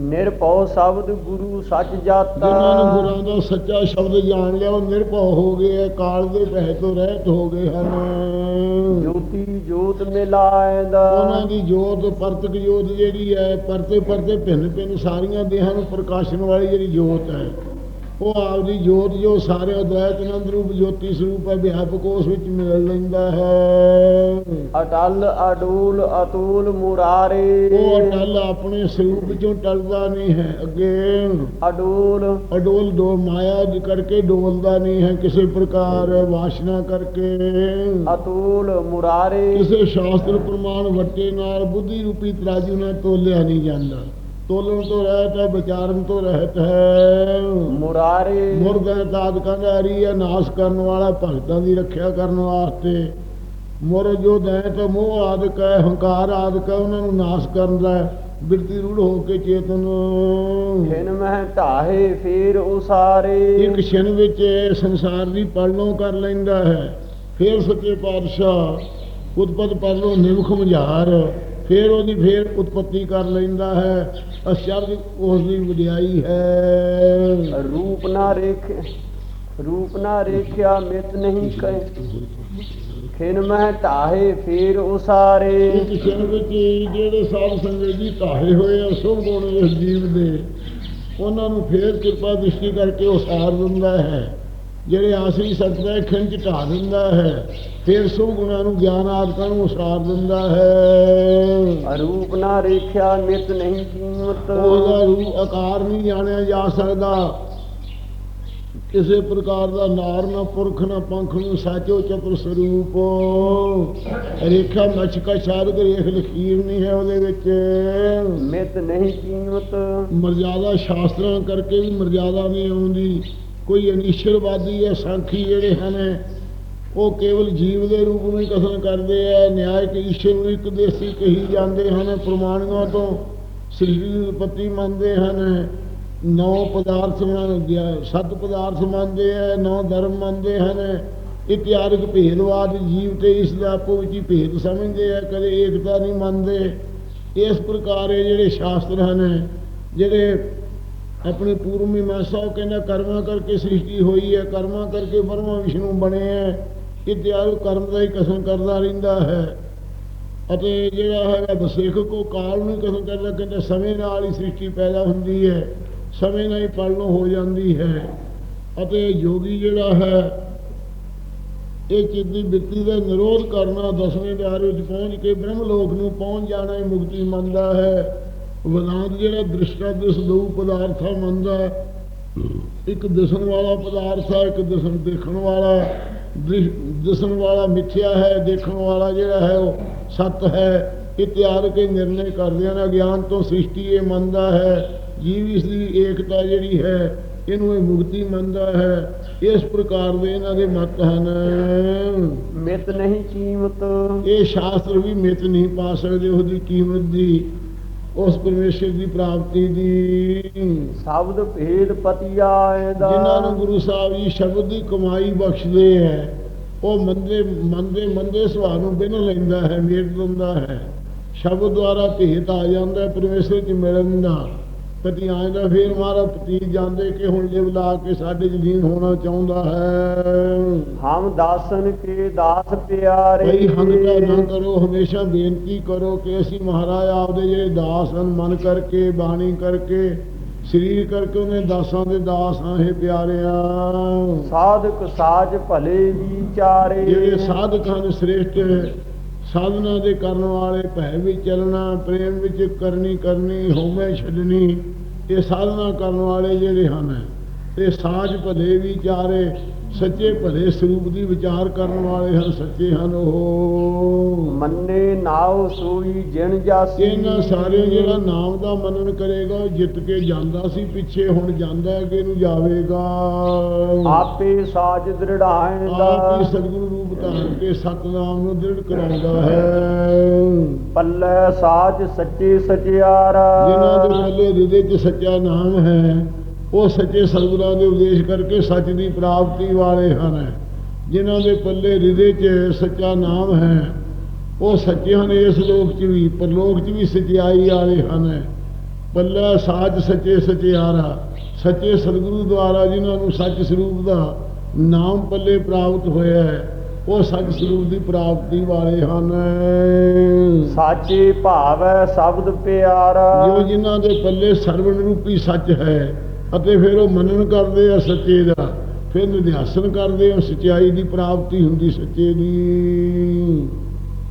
ਨਿਰਭਉ ਸ਼ਬਦ ਗੁਰੂ ਸੱਚ ਜਾਤਾ। ਜਿਨ੍ਹਾਂ ਨੇ ਗੁਰਾਂ ਦਾ ਸੱਚਾ ਸ਼ਬਦ ਜਾਣ ਲਿਆ ਉਹ ਨਿਰਭਉ ਹੋ ਗਏ ਕਾਲ ਦੇ ਭੈ ਤੋਂ ਰਹਿਤ ਹੋ ਗਏ ਹਨ। ਜੋਤੀ ਜੋਤ ਮਿਲਾਇਦਾ। ਉਹਨਾਂ ਦੀ ਜੋਤ ਪਰਤਕ ਜੋਤ ਜਿਹੜੀ ਹੈ ਪਰਤੇ ਪਰਤੇ ਭਿੰਨ ਭਿੰਨ ਸਾਰੀਆਂ ਦੇਹਾਂ ਨੂੰ ਪ੍ਰਕਾਸ਼ਣ ਵਾਲੀ ਜਿਹੜੀ ਜੋਤ ਹੈ ਉਹ ਆਪਦੀ ਜੋਤ ਜੋ ਸਾਰੇ ਅਦਵੈਤ ਆਨੰਦ ਰੂਪ ਜੋਤੀ ਸਰੂਪ ਹੈ ਵਿਆਪਕ ਉਸ ਵਿੱਚ ਮਿਲ ਲੈਂਦਾ ਹੈ। ਅਟਲ ਅਡੂਲ ਅਤੂਲ ਮੁਰਾਰੇ। ਉਹ ਅਟਲ ਆਪਣੇ ਸਰੂਪ ਵਿੱਚੋਂ ਟਲਦਾ ਨਹੀਂ ਹੈ ਅੱਗੇ। ਅਡੂਲ। ਅਡੋਲ ਦੋ ਮਾਇਆ ਦੀ ਕਰਕੇ ਡੋਲਦਾ ਨਹੀਂ ਹੈ ਕਿਸੇ ਪ੍ਰਕਾਰ ਵਾਸ਼ਨਾ ਕਰਕੇ। ਅਤੂਲ ਮੁਰਾਰੇ। ਕਿਸੇ ਸ਼ਾਸਤਰ ਪ੍ਰਮਾਣ ਵੱਟੇ ਨਾਲ ਬੁੱਧੀ ਰੂਪੀ ਤਰਾਜੂ ਨਾਲ ਤੋਲਿਆ ਨਹੀਂ ਜਾਂਦਾ। ਤੋਲਣ ਤੋਂ ਰਹਿਤ ਹੈ ਵਿਚਾਰਨ ਤੋਂ ਰਹਿਤ ਹੈ। ਮੁਰਾਰੇ। ਮੁਰਗਾ ਦਾਦ ਕੰਧਾਰੀ ਹੈ ਨਾਸ਼ ਕਰਨ ਵਾਲਾ ਭਗਤਾਂ ਦੀ ਰੱਖਿਆ ਕਰਨ ਵਾਸਤੇ। ਮੁਰ ਜੋ ਦੈਤ ਮੋਹ ਆਦਿਕ ਹੈ ਹੰਕਾਰ ਆਦਿਕ ਹੈ ਉਹਨਾਂ ਨੂੰ ਨਾਸ਼ ਕਰਨ ਦਾ ਬਿਰਤੀ ਰੂੜ ਹੋ ਕੇ ਚੇਤਨ। ਖਿਨ ਮਹਿ ਢਾਹੇ ਫੇਰ ਉਸਾਰੇ। ਇੱਕ ਛਿਨ ਵਿੱਚ ਸੰਸਾਰ ਦੀ ਪਰਲੋਂ ਕਰ ਲੈਂਦਾ ਹੈ। ਫਿਰ ਸੱਚੇ ਪਾਤਸ਼ਾਹ ਉਤਪਤ ਪਰਲੋਂ ਨਿਮਖ ਮਝਾਰ। ਫਿਰ ਉਹਦੀ ਫਿਰ ਉਤਪਤੀ ਕਰ ਲੈਂਦਾ ਹੈ। ਅਸ਼ਰਦ ਉਸ ਦੀ ਵਡਿਆਈ ਹੈ। ਰੂਪ ਨਾ ਰੇਖ ਰੂਪ ਨਾ ਰੇਖਿਆ ਮਿਤ ਨਹੀਂ ਕੈ ਖਿਨ ਮਹਿ ਢਾਹੇ ਫੇਰ ਉਸਾਰੇ। ਇੱਕ ਛਿਨ ਵਿੱਚ ਜਿਹੜੇ ਸਾਧ ਸੰਗਤ ਜੀ ਧਾਹੇ ਹੋਏ ਆ ਸੁਭ ਗੁਣ ਇਸ ਜੀਵ ਦੇ ਉਹਨਾਂ ਨੂੰ ਫੇਰ ਕਿਰਪਾ ਦ੍ਰਿਸ਼ਟੀ ਕਰਕੇ ਉਸਾਰ ਦਿੰਦਾ ਹੈ। ਜਿਹੜੇ ਆਸਰੀ ਸਕਦਾ ਖਿੰਚ ਢਾ ਦਿੰਦਾ ਹੈ ਫਿਰ ਸੁਭ ਗੁਣਾਂ ਨੂੰ ਗਿਆਨ ਆਦਿਕਾਂ ਨੂੰ ਉਸਾਰ ਦਿੰਦਾ ਹੈ। ਰੂਪ ਨਾ ਰੇਖਿਆ ਮਿਤ ਨਹੀਂ ਕੀਮਤ। ਉਹਦਾ ਰੂਪ ਆਕਾਰ ਨਹੀਂ ਜਾਣਿਆ ਜਾ ਸਕਦਾ। ਕਿਸੇ ਪ੍ਰਕਾਰ ਦਾ ਨਾਰ ਨਾ ਪੁਰਖ ਨਾ ਪੰਖ ਨੂੰ ਸਾਚੋ ਚਤੁਰ ਸਰੂਪ। ਰੇਖਾ ਮਛਕਾ ਸ਼ਾਰਦ ਰੇਖ ਲਖੀਰ ਨਹੀਂ ਹੈ ਉਹਦੇ ਵਿੱਚ। ਮਿਤ ਨਹੀਂ ਕੀਮਤ। ਮਰਜ਼ਾਦਾ ਸ਼ਾਸਤਰਾਂ ਕਰਕੇ ਵੀ ਮਰਜ਼ਾਦਾ ਨਹੀਂ ਆਉਂਦੀ। ਕੋਈ ਅਨੀਸ਼ਰਵਾਦੀ ਹੈ ਸਾਖੀ ਜਿਹੜੇ ਹਨ ਉਹ ਕੇਵਲ ਜੀਵ ਦੇ ਰੂਪ ਨੂੰ ਹੀ ਕਥਨ ਕਰਦੇ ਆ। ਨਿਆਇਕ ਈਸ਼ਰ ਨੂੰ ਇੱਕ ਦੇਸੀ ਕਹੀ ਜਾਂਦੇ ਹਨ ਪ੍ਰਮਾਣੀਆਂ ਤੋਂ ਸ੍ਰੀ ਦੀ ਉਤਪਤੀ ਮੰਨਦੇ ਹਨ। ਨੌ ਪਦਾਰਥ ਮੰਨ ਗਿਆ ਸੱਤ ਪਦਾਰਥ ਮੰਨਦੇ ਆ ਨੌ ਧਰਮ ਮੰਨਦੇ ਹਨ। ਇਤਿਹਾਰਕ ਭੇਦਵਾਦ ਜੀਵ ਤੇ ਇਸ ਦਾ ਆਪੋ ਵਿੱਚ ਹੀ ਭੇਦ ਸਮਝਦੇ ਆ ਕਦੇ ਏਕਤਾ ਨਹੀਂ ਮੰਨਦੇ। ਇਸ ਪ੍ਰਕਾਰ ਇਹ ਜਿਹੜੇ ਸ਼ਾਸਤਰ ਹਨ, ਜਿਹੜੇ ਆਪਣੇ ਪੂਰਵ ਮੀਮਾਂਸਾ, ਉਹ ਕਹਿੰਦਾ ਕਰਮਾਂ ਕਰਕੇ ਸ੍ਰਿਸ਼ਟੀ ਹੋਈ ਹੈ, ਕਰਮਾਂ ਕਰਕੇ ਬ੍ਰਹਮਾ ਵਿਸ਼ਨੂੰ ਬਣੇ ਹੈ। ਇਤਿਆਦਿ ਕਰਮ ਦਾ ਹੀ ਕਸਮ ਕਰਦਾ ਰਹਿੰਦਾ ਹੈ। ਅਤੇ ਜਿਹੜਾ ਹੈਗਾ ਵਸੇਖ ਕੋ ਕਾਲ ਨੂੰ ਕਸਮ ਕਰਦਾ, ਕਹਿੰਦਾ ਸਮੇਂ ਨਾਲ ਹੀ ਸ੍ਰਿਸ਼ਟੀ ਪੈਦਾ ਹੁੰਦੀ ਹੈ। ਸਮੇਂ ਨਾਲ ਹੀ ਪਲਣੋਂ ਹੋ ਜਾਂਦੀ ਹੈ। ਅਤੇ ਯੋਗੀ ਜਿਹੜਾ ਹੈ, ਇਹ ਚਿੱਤ ਦੀ ਦਾ ਨਿਰੋਧ ਕਰਨਾ ਦਸਵੇਂ ਪਿਆਰ ਵਿੱਚ ਪਹੁੰਚ ਕੇ ਬ੍ਰਹਮ ਲੋਕ ਨੂੰ ਪਹੁੰਚ ਜਾਣਾ ਹੀ ਮੁਕਤੀ ਮੰਨਦਾ ਹੈ। ਵਿਦਾਂਤ ਜਿਹੜਾ ਦ੍ਰਿਸ਼ਟਾ ਦਿਸ ਦੋ ਪਦਾਰਥਾਂ ਮੰਨਦਾ, ਇੱਕ ਦਿਸਣ ਵਾਲਾ ਪਦਾਰਥ ਹੈ, ਇੱਕ ਦਿਸਣ ਦੇਖਣ ਵਾਲਾ। ਦ੍ਰਿਸ਼- ਦਿਸਣ ਵਾਲਾ ਮਿੱਥਿਆ ਹੈ, ਦੇਖਣ ਵਾਲਾ ਜਿਹੜਾ ਹੈ, ਉਹ ਸੱਤ ਹੈ। ਇਹ ਤਿਆਰ ਕੇ ਨਿਰਣੇ ਕਰਦੇ ਹਨ ਗਿਆਨ ਤੋਂ ਸ੍ਰਿਸ਼ਟੀ ਇਹ ਮੰਨਦਾ ਹੈ। ਜੀਵ ਇਸ ਦੀ ਏਕਤਾ ਜਿਹੜੀ ਹੈ ਇਹਨੂੰ ਇਹ ਮੁਕਤੀ ਮੰਨਦਾ ਹੈ। ਇਸ ਪ੍ਰਕਾਰ ਦੇ ਇਹਨਾਂ ਦੇ ਮਤ ਹਨ। ਮਿਤ ਨਹੀਂ ਕੀਮਤ ਇਹ ਸ਼ਾਸਤਰ ਵੀ ਮਿਤ ਨਹੀਂ ਪਾ ਸਕਦੇ ਉਹਦੀ ਕੀਮਤ ਦੀ ਉਸ ਪਰਮੇਸ਼ਰ ਦੀ ਪ੍ਰਾਪਤੀ ਦੀ। ਸ਼ਬਦ ਭੇਦ ਪਤਿਆਏ ਦਾ ਜਿਨ੍ਹਾਂ ਨੂੰ ਗੁਰੂ ਸਾਹਿਬ ਜੀ ਸ਼ਬਦ ਦੀ ਕਮਾਈ ਬਖਸ਼ਦੇ ਹੈ ਉਹ ਮੰਦੇ ਮੰਦੇ ਮੰਦੇ ਸੁਭਾਅ ਨੂੰ ਬਿਨ ਲੈਂਦਾ ਹੈ ਮੇਟ ਦਿੰਦਾ ਹੈ। ਸ਼ਬਦ ਦੁਆਰਾ ਭੇਤ ਆ ਜਾਂਦਾ ਹੈ ਪਰਮੇਸ਼ਰ ਚ ਮਿਲਣ ਦਾ ਪਤੀ ਆਇਂਦਾ ਫਿਰ ਮਾਰਾ ਪਤੀ ਜਾਂਦੇ ਕਿ ਹੁਣ ਲਿਵ ਲਾ ਕੇ ਸਾਡੇ ਚ ਲੀਨ ਹੋਣਾ ਚਾਹੁੰਦਾ ਹੈ। ਹਮ ਦਾਸਨ ਕੇ ਦਾਸ ਪਿਆਰੇ। ਭਈ ਹੰਗਤਾ ਨਾ ਕਰੋ ਹਮੇਸ਼ਾ ਬੇਨਤੀ ਕਰੋ ਕਿ ਅਸੀਂ ਮਹਾਰਾਜ ਆਪਦੇ ਜਿਹੜੇ ਦਾਸ ਹਨ ਮਨ ਕਰਕੇ ਬਾਣੀ ਕਰਕੇ ਸਰੀਰ ਕਰਕੇ ਉਹਨੇ ਦਾਸਾਂ ਦੇ ਦਾਸ ਹਾਂ ਇਹ ਪਿਆਰਿਆ। ਸਾਧਕ ਸਾਜ ਭਲੇ ਵਿਚਾਰੇ। ਜਿਹੜੇ ਸਾਧਕ ਹਨ ਸ੍ਰੇਸ਼ਟ ਸਾਧਨਾ ਦੇ ਕਰਨ ਵਾਲੇ ਭੈ ਵਿੱਚ ਚੱਲਣਾ ਪ੍ਰੇਮ ਵਿੱਚ ਕਰਨੀ ਕਰਨੀ ਹਉਮੈ ਛੱਡਣੀ। ਇਹ ਸਾਧਨਾ ਕਰਨ ਵਾਲੇ ਜਿਹੜੇ ਹਨ ਇਹ ਸਾਜ ਭਲੇ ਵਿਚਾਰੇ ਸੱਚੇ ਭਲੇ ਸਰੂਪ ਦੀ ਵਿਚਾਰ ਕਰਨ ਵਾਲੇ ਹਨ ਸੱਚੇ ਹਨ ਉਹ। ਮੰਨੇ ਨਾਉ ਸੋਈ ਜਿਣ ਜਾਸੀ। ਇਹਨਾਂ ਸਾਰੇ ਜਿਹੜਾ ਨਾਮ ਦਾ ਮੰਨਣ ਕਰੇਗਾ ਉਹ ਜਿੱਤ ਕੇ ਜਾਂਦਾ ਸੀ ਪਿੱਛੇ ਹੁਣ ਜਾਂਦਾ ਅੱਗੇ ਨੂੰ ਜਾਵੇਗਾ। ਆਪੇ ਸਾਜ ਦ੍ਰਿੜਾਏ ਆਪ ਦਾ ਹੀ ਸਤਿਗੁਰੂ ਰੂਪ ਧਾਰ ਕੇ ਸਤਨਾਮ ਨੂੰ ਦ੍ਰਿੜ ਕਰਾਉਂਦਾ ਹੈ। ਪੱਲੇ ਸਾਜ ਸੱਚੇ ਸਚਿਆਰਾ। ਜਿਨ੍ਹਾਂ ਦੇ ਪੱਲੇ ਹਿਰਦੇ 'ਚ ਸੱਚਾ ਨਾਮ ਹੈ ਉਹ ਸੱਚੇ ਸਤਿਗੁਰਾਂ ਦੇ ਉਪਦੇਸ਼ ਕਰਕੇ ਸੱਚ ਦੀ ਪ੍ਰਾਪਤੀ ਵਾਲੇ ਹਨ। ਜਿਨ੍ਹਾਂ ਦੇ ਪੱਲੇ ਹਿਰਦੇ 'ਚ ਸੱਚਾ ਨਾਮ ਹੈ ਉਹ ਸੱਚੇ ਹਨ ਇਸ ਲੋਕ 'ਚ ਵੀ ਪਰਲੋਕ 'ਚ ਵੀ ਸਚਾਈ ਵਾਲੇ ਹਨ। ਪੱਲਾ ਸਾਜ ਸੱਚੇ ਸਚਿਆਰਾ ਸੱਚੇ ਸਤਿਗੁਰੂ ਦੁਆਰਾ ਜਿਨ੍ਹਾਂ ਨੂੰ ਸੱਚ ਸਰੂਪ ਦਾ ਨਾਮ ਪੱਲੇ ਪ੍ਰਾਪਤ ਹੋਇਆ ਹੈ ਉਹ ਸੱਚ ਸਰੂਪ ਦੀ ਪ੍ਰਾਪਤੀ ਵਾਲੇ ਹਨ। ਸਾਚੇ ਭਾਵੈ ਸ਼ਬਦ ਪਿਆਰਾ। ਜੋ ਜਿਨ੍ਹਾਂ ਦੇ ਪੱਲੇ ਸਰਵਣ ਰੂਪੀ ਸੱਚ ਹੈ ਅਤੇ ਫਿਰ ਉਹ ਮੰਨਣ ਕਰਦੇ ਆ ਸੱਚੇ ਦਾ। ਫਿਰ ਨਿਧਿਆਸਨ ਕਰਦੇ ਆ ਸਚਾਈ ਦੀ ਪ੍ਰਾਪਤੀ ਹੁੰਦੀ ਸੱਚੇ ਦੀ।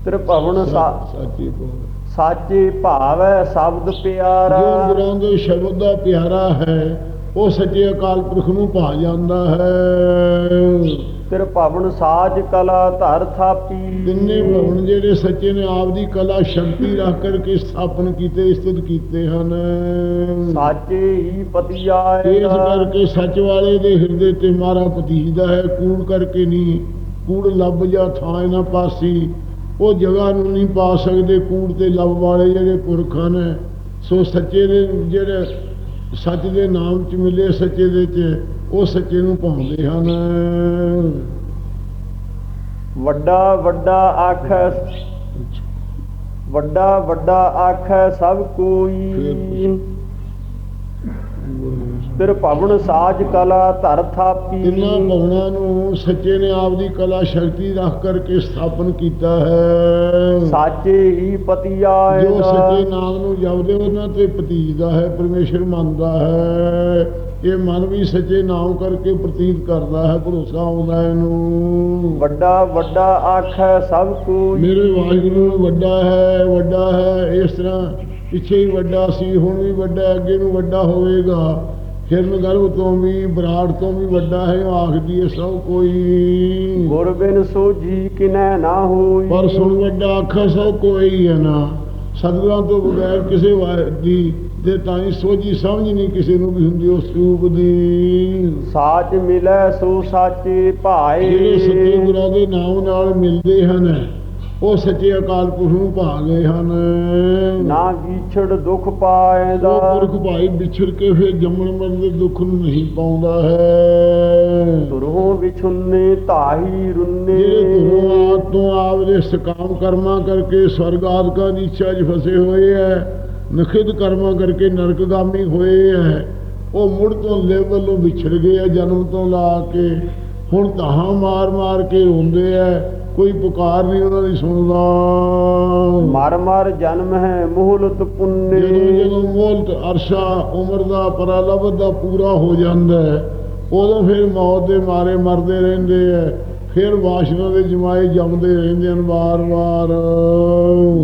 ਤ੍ਰਿਭਵਨ ਸੱਚੇ ਬੋਲ ਸਾਚੇ ਭਾਵੈ ਸ਼ਬਦ ਪਿਆਰਾ। ਜੋ ਗੁਰਾਂ ਦੇ ਸ਼ਬਦ ਦਾ ਪਿਆਰਾ ਹੈ ਉਹ ਸੱਚੇ ਅਕਾਲ ਪੁਰਖ ਨੂੰ ਭਾ ਜਾਂਦਾ ਹੈ। ਤ੍ਰਿਭਵਨ ਸਾਜ ਕਲਾ ਧਰ ਥਾਪੀ। ਤਿੰਨੇ ਭਵਨ ਜਿਹੜੇ ਸੱਚੇ ਨੇ ਆਪ ਦੀ ਕਲਾ ਸ਼ਕਤੀ ਰੱਖ ਕਰਕੇ ਸਥਾਪਨ ਕੀਤੇ ਸਥਿਤ ਕੀਤੇ ਹਨ। ਸਾਚੇ ਹੀ ਪਤਿਆਏ ਇਸ ਕਰਕੇ ਸੱਚ ਵਾਲੇ ਦੇ ਹਿਰਦੇ ਤੇ ਮਾਰਾ ਪਤੀਜਦਾ ਹੈ। ਕੂੜ ਕਰਕੇ ਨਹੀਂ ਕੂੜ ਲੱਭ ਜਾ ਥਾਂ ਨਾ ਪਾਸੀ। ਉਹ ਜਗ੍ਹਾ ਨੂੰ ਨਹੀਂ ਪਾ ਸਕਦੇ। ਕੂੜ ਤੇ ਲੱਭ ਵਾਲੇ ਜਿਹੜੇ ਪੁਰਖ ਹਨ ਸੋ ਸੱਚੇ ਦੇ ਜਿਹੜੇ ਸੱਚ ਦੇ ਨਾਮ ਚ ਮਿਲੇ ਸੱਚੇ ਦੇ ਚ ਉਹ ਸੱਚੇ ਨੂੰ ਪਾਉਂਦੇ ਹਨ। ਵੱਡਾ ਵੱਡਾ ਆਖੈ ਵੱਡਾ ਵੱਡਾ ਆਖੈ ਸਭ ਕੋਈ ਤ੍ਰਿਭਵਨ ਸਾਜ ਕਲਾ ਧਰ ਥਾਪੀ। ਤਿੰਨਾਂ ਭਵਨਾਂ ਨੂੰ ਸੱਚੇ ਨੇ ਆਪ ਦੀ ਕਲਾ ਸ਼ਕਤੀ ਰੱਖ ਕਰਕੇ ਸਥਾਪਨ ਕੀਤਾ ਹੈ। ਸਾਚੇ ਹੀ ਪਤਿਆਏ ਜੋ ਸੱਚੇ ਨਾਮ ਨੂੰ ਜਪਦੇ ਉਹਨਾਂ ਤੇ ਪਤੀਜਦਾ ਹੈ ਪਰਮੇਸ਼ਰ ਮੰਨਦਾ ਹੈ। ਇਹ ਮਨ ਵੀ ਸੱਚੇ ਨਾਮ ਕਰਕੇ ਪ੍ਰਤੀਤ ਕਰਦਾ ਹੈ ਭਰੋਸਾ ਆਉਂਦਾ ਹੈ ਇਹਨੂੰ। ਵੱਡਾ ਵੱਡਾ ਆਖੈ ਸਭ ਕੋਈ ਮੇਰੇ ਵਾਹਿਗੁਰੂ ਵੱਡਾ ਹੈ ਵੱਡਾ ਹੈ ਇਸ ਤਰ੍ਹਾਂ ਪਿੱਛੇ ਹੀ ਵੱਡਾ ਸੀ ਹੁਣ ਵੀ ਵੱਡਾ ਅੱਗੇ ਨੂੰ ਵੱਡਾ ਹੋਵੇਗਾ। ਹਿਰਨ ਗਰਭ ਤੋਂ ਵੀ ਬਰਾੜ ਤੋਂ ਵੀ ਵੱਡਾ ਹੈ ਆਖਦੀ ਹੈ ਸਭ ਕੋਈ। ਗੁਰ ਬਿਨ ਸੋਜੀ ਕਿਨੈ ਨਾ ਹੋਈ। ਪਰ ਸੁਣ ਵੱਡਾ ਆਖਾ ਸਭ ਕੋਈ ਹੈ ਨਾ। ਸਤਿਗੁਰਾਂ ਤੋਂ ਬਗੈਰ ਕਿਸੇ ਦੀ ਦੇ ਤਾਂ ਹੀ ਸੋਝੀ ਸਮਝ ਨਹੀਂ ਕਿਸੇ ਨੂੰ ਵੀ ਹੁੰਦੀ ਉਸ ਰੂਪ ਦੀ। ਸਾਚ ਮਿਲੈ ਸੋ ਸਾਚੇ ਭਾਏ। ਜਿਹੜੇ ਸੱਚੇ ਗੁਰਾਂ ਦੇ ਨਾਮ ਨਾਲ ਮਿਲਦੇ ਹਨ ਉਹ ਸੱਚੇ ਅਕਾਲ ਪੁਰਖ ਨੂੰ ਭਾ ਗਏ ਹਨ। ਨਾ ਵਿਛੜ ਦੁਖ ਪਾਏਦਾ। ਉਹ ਪੁਰਖ ਭਾਈ ਵਿਛੜ ਕੇ ਫਿਰ ਜੰਮਣ ਮਰਨ ਦੇ ਦੁੱਖ ਨੂੰ ਨਹੀਂ ਪਾਉਂਦਾ ਹੈ। ਤੁਰਹੋਂ ਵਿਛੁੰਨੇ ਤਾਹੀ ਰੁੰਨੇ। ਜਿਹੜੇ ਧੁਰੋਂ ਆਦ ਤੋਂ ਆਪਦੇ ਸਕਾਮ ਕਰਮਾਂ ਕਰਕੇ ਸਵਰਗ ਆਦਿਕਾਂ ਦੀ ਇੱਛਾ 'ਚ ਫਸੇ ਹੋਏ ਐ ਨਖਿਦ ਕਰਮਾਂ ਕਰਕੇ ਨਰਕਗਾਮੀ ਹੋਏ ਐ ਉਹ ਮੁੜ ਤੋਂ ਲਿਵ ਵੱਲੋਂ ਵਿਛੜ ਗਏ ਜਨਮ ਤੋਂ ਲਾ ਕੇ ਹੁਣ ਤਾਹਾਂ ਮਾਰ ਮਾਰ ਕੇ ਰੋਂਦੇ ਐ ਕੋਈ ਪੁਕਾਰ ਨਹੀਂ ਉਹਨਾਂ ਦੀ ਸੁਣਦਾ। ਮਰ ਮਰ ਜਨਮ ਹੈ ਮੋਹਲਤ ਪੁੰਨੇ। ਜਦੋਂ ਜਦੋਂ ਮੋਲਤ ਅਰਸ਼ਾ ਉਮਰ ਦਾ ਪਰਾਲਬਦ ਦਾ ਪੂਰਾ ਹੋ ਜਾਂਦਾ ਹੈ ਉਦੋਂ ਫਿਰ ਮੌਤ ਦੇ ਮਾਰੇ ਮਰਦੇ ਰਹਿੰਦੇ ਐ ਫਿਰ ਵਾਸ਼ਨਾ ਦੇ ਜਮਾਏ ਜੰਮਦੇ ਰਹਿੰਦੇ ਹਨ ਵਾਰ-ਵਾਰ।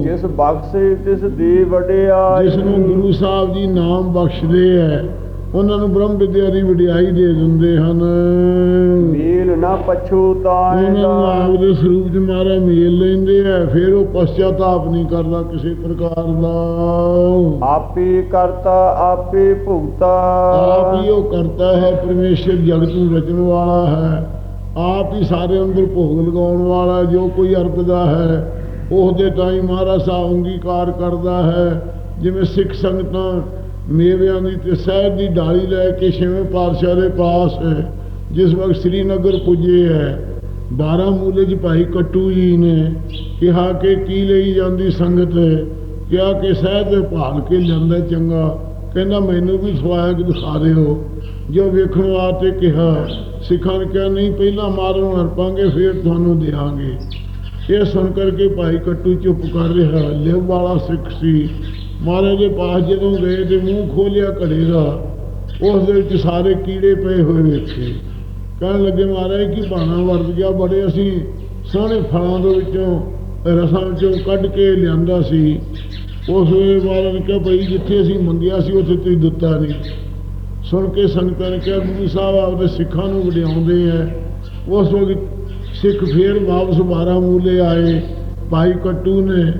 ਜਿਸ ਬਖਸ਼ੇ ਤਿਸ ਦੇ ਵਡਿਆਈ ਜਿਸ ਨੂੰ ਗੁਰੂ ਸਾਹਿਬ ਜੀ ਨਾਮ ਬਖਸ਼ਦੇ ਐ ਉਹਨਾਂ ਨੂੰ ਬ੍ਰਹਮ ਵਿਦਿਆ ਦੀ ਵਡਿਆਈ ਦੇ ਦਿੰਦੇ ਹਨ। ਮੇਲ ਨਾ ਉਹਨਾਂ ਪਛੂਤਾਏਗਾ ਨੂੰ ਆਪਦੇ ਸਰੂਪ ਚ ਮਾਰਾ ਮੇਲ ਲੈਂਦੇ ਆ ਫਿਰ ਉਹ ਪਛਤਾਪ ਨਹੀਂ ਕਰਦਾ ਕਿਸੇ ਪ੍ਰਕਾਰ ਦਾ। ਆਪੇ ਕਰਤਾ ਆਪੇ ਭੁਗਤਾ। ਆਪ ਹੀ ਉਹ ਕਰਤਾ ਹੈ ਪਰਮੇਸ਼ਰ ਜਗਤ ਨੂੰ ਰਚਣ ਵਾਲਾ ਹੈ। ਆਪ ਹੀ ਸਾਰੇ ਅੰਦਰ ਭੋਗ ਲਗਾਉਣ ਵਾਲਾ। ਜੋ ਕੋਈ ਅਰਪਦਾ ਹੈ ਉਸ ਦੇ ਤਾਈ ਮਹਾਰਾਜ ਸਾਹਿਬ ਅੰਗੀਕਾਰ ਕਰਦਾ ਹੈ। ਜਿਵੇਂ ਸਿੱਖ ਸੰਗਤਾਂ ਮੇਵਿਆਂ ਦੀ ਤੇ ਸਹਿਜ ਦੀ ਢਾਲੀ ਲੈ ਕੇ ਛੇਵੇਂ ਪਾਤਸ਼ਾਹ ਦੇ ਪਾਸ ਹੈ, ਜਿਸ ਵਕਤ ਸ੍ਰੀਨਗਰ ਪੁੱਜੇ ਹੈ। 12 ਮੂਲੇ ਚ ਭਾਈ ਕੱਟੂ ਜੀ ਨੇ ਕਿਹਾ ਕਿ ਕੀ ਲਈ ਜਾਂਦੀ ਸੰਗਤ? ਕਿਹਾ ਕਿ ਸਹਿਜ ਦੇ ਭਾਲ ਕੇ ਜਾਂਦਾ ਚੰਗਾ। ਕਹਿੰਦਾ, ਮੈਨੂੰ ਵੀ ਸਵਾਇਆ ਕਿ ਦਿਖਾ ਦਿਓ। ਜੋ ਵੇਖਣ ਵਾਸਤੇ ਕਿਹਾ, ਸਿੱਖਾਂ ਨੇ ਕਿਹਾ, ਨਹੀਂ, ਪਹਿਲਾਂ ਮਾਰਨ ਅਰਪਾਂਗੇ ਫਿਰ ਤੁਹਾਨੂੰ ਦੇਵਾਂਗੇ ਇਹ ਸੁਣ ਕਰਕੇ ਭਾਈ ਕੱਟੂ ਚੁੱਪ ਕਰ ਰਿਹਾ। ਲਿਵ ਵਾਲਾ ਸਿੱਖ ਸੀ। ਮਹਾਰਾਜ ਦੇ ਪਾਸ ਜਦੋਂ ਗਏ ਤੇ ਮੂੰਹ ਖੋਲਿਆ ਘੜੇ ਦਾ ਉਸ ਦੇ ਵਿੱਚ ਸਾਰੇ ਕੀੜੇ ਪਏ ਹੋਏ ਵੇਖੇ। ਕਹਿਣ ਲੱਗੇ, ਮਹਾਰਾਜ, ਕੀ ਬਾਣਾ ਵਰਤ ਗਿਆ? ਬੜੇ ਅਸੀਂ ਸਾਰੇ ਫਲਾਂ ਦੇ ਵਿੱਚੋਂ, ਰਸਾਂ ਵਿੱਚੋਂ ਕੱਢ ਕੇ ਲਿਆਂਦਾ ਸੀ। ਉਸ ਵੇਲੇ ਮਹਾਰਾਜ ਨੇ ਕਿਹਾ, ਭਈ, ਜਿੱਥੇ ਅਸੀਂ ਮੰਗਿਆ ਸੀ, ਉੱਥੇ ਤੁਸੀਂ ਦਿੱਤਾ ਨਹੀਂ। ਸੁਣ ਕੇ ਸੰਗਤਾਂ ਨੇ ਕਿਹਾ ਗੁਰੂ ਸਾਹਿਬ, ਆਪਦੇ ਸਿੱਖਾਂ ਨੂੰ ਵਡਿਆਉਂਦੇ ਆ ਉਸ ਵਕਤ ਸਿੱਖ ਫੇਰ ਵਾਪਸ 12 ਮੂਲੇ ਆਏ। ਭਾਈ ਕੱਟੂ ਨੇ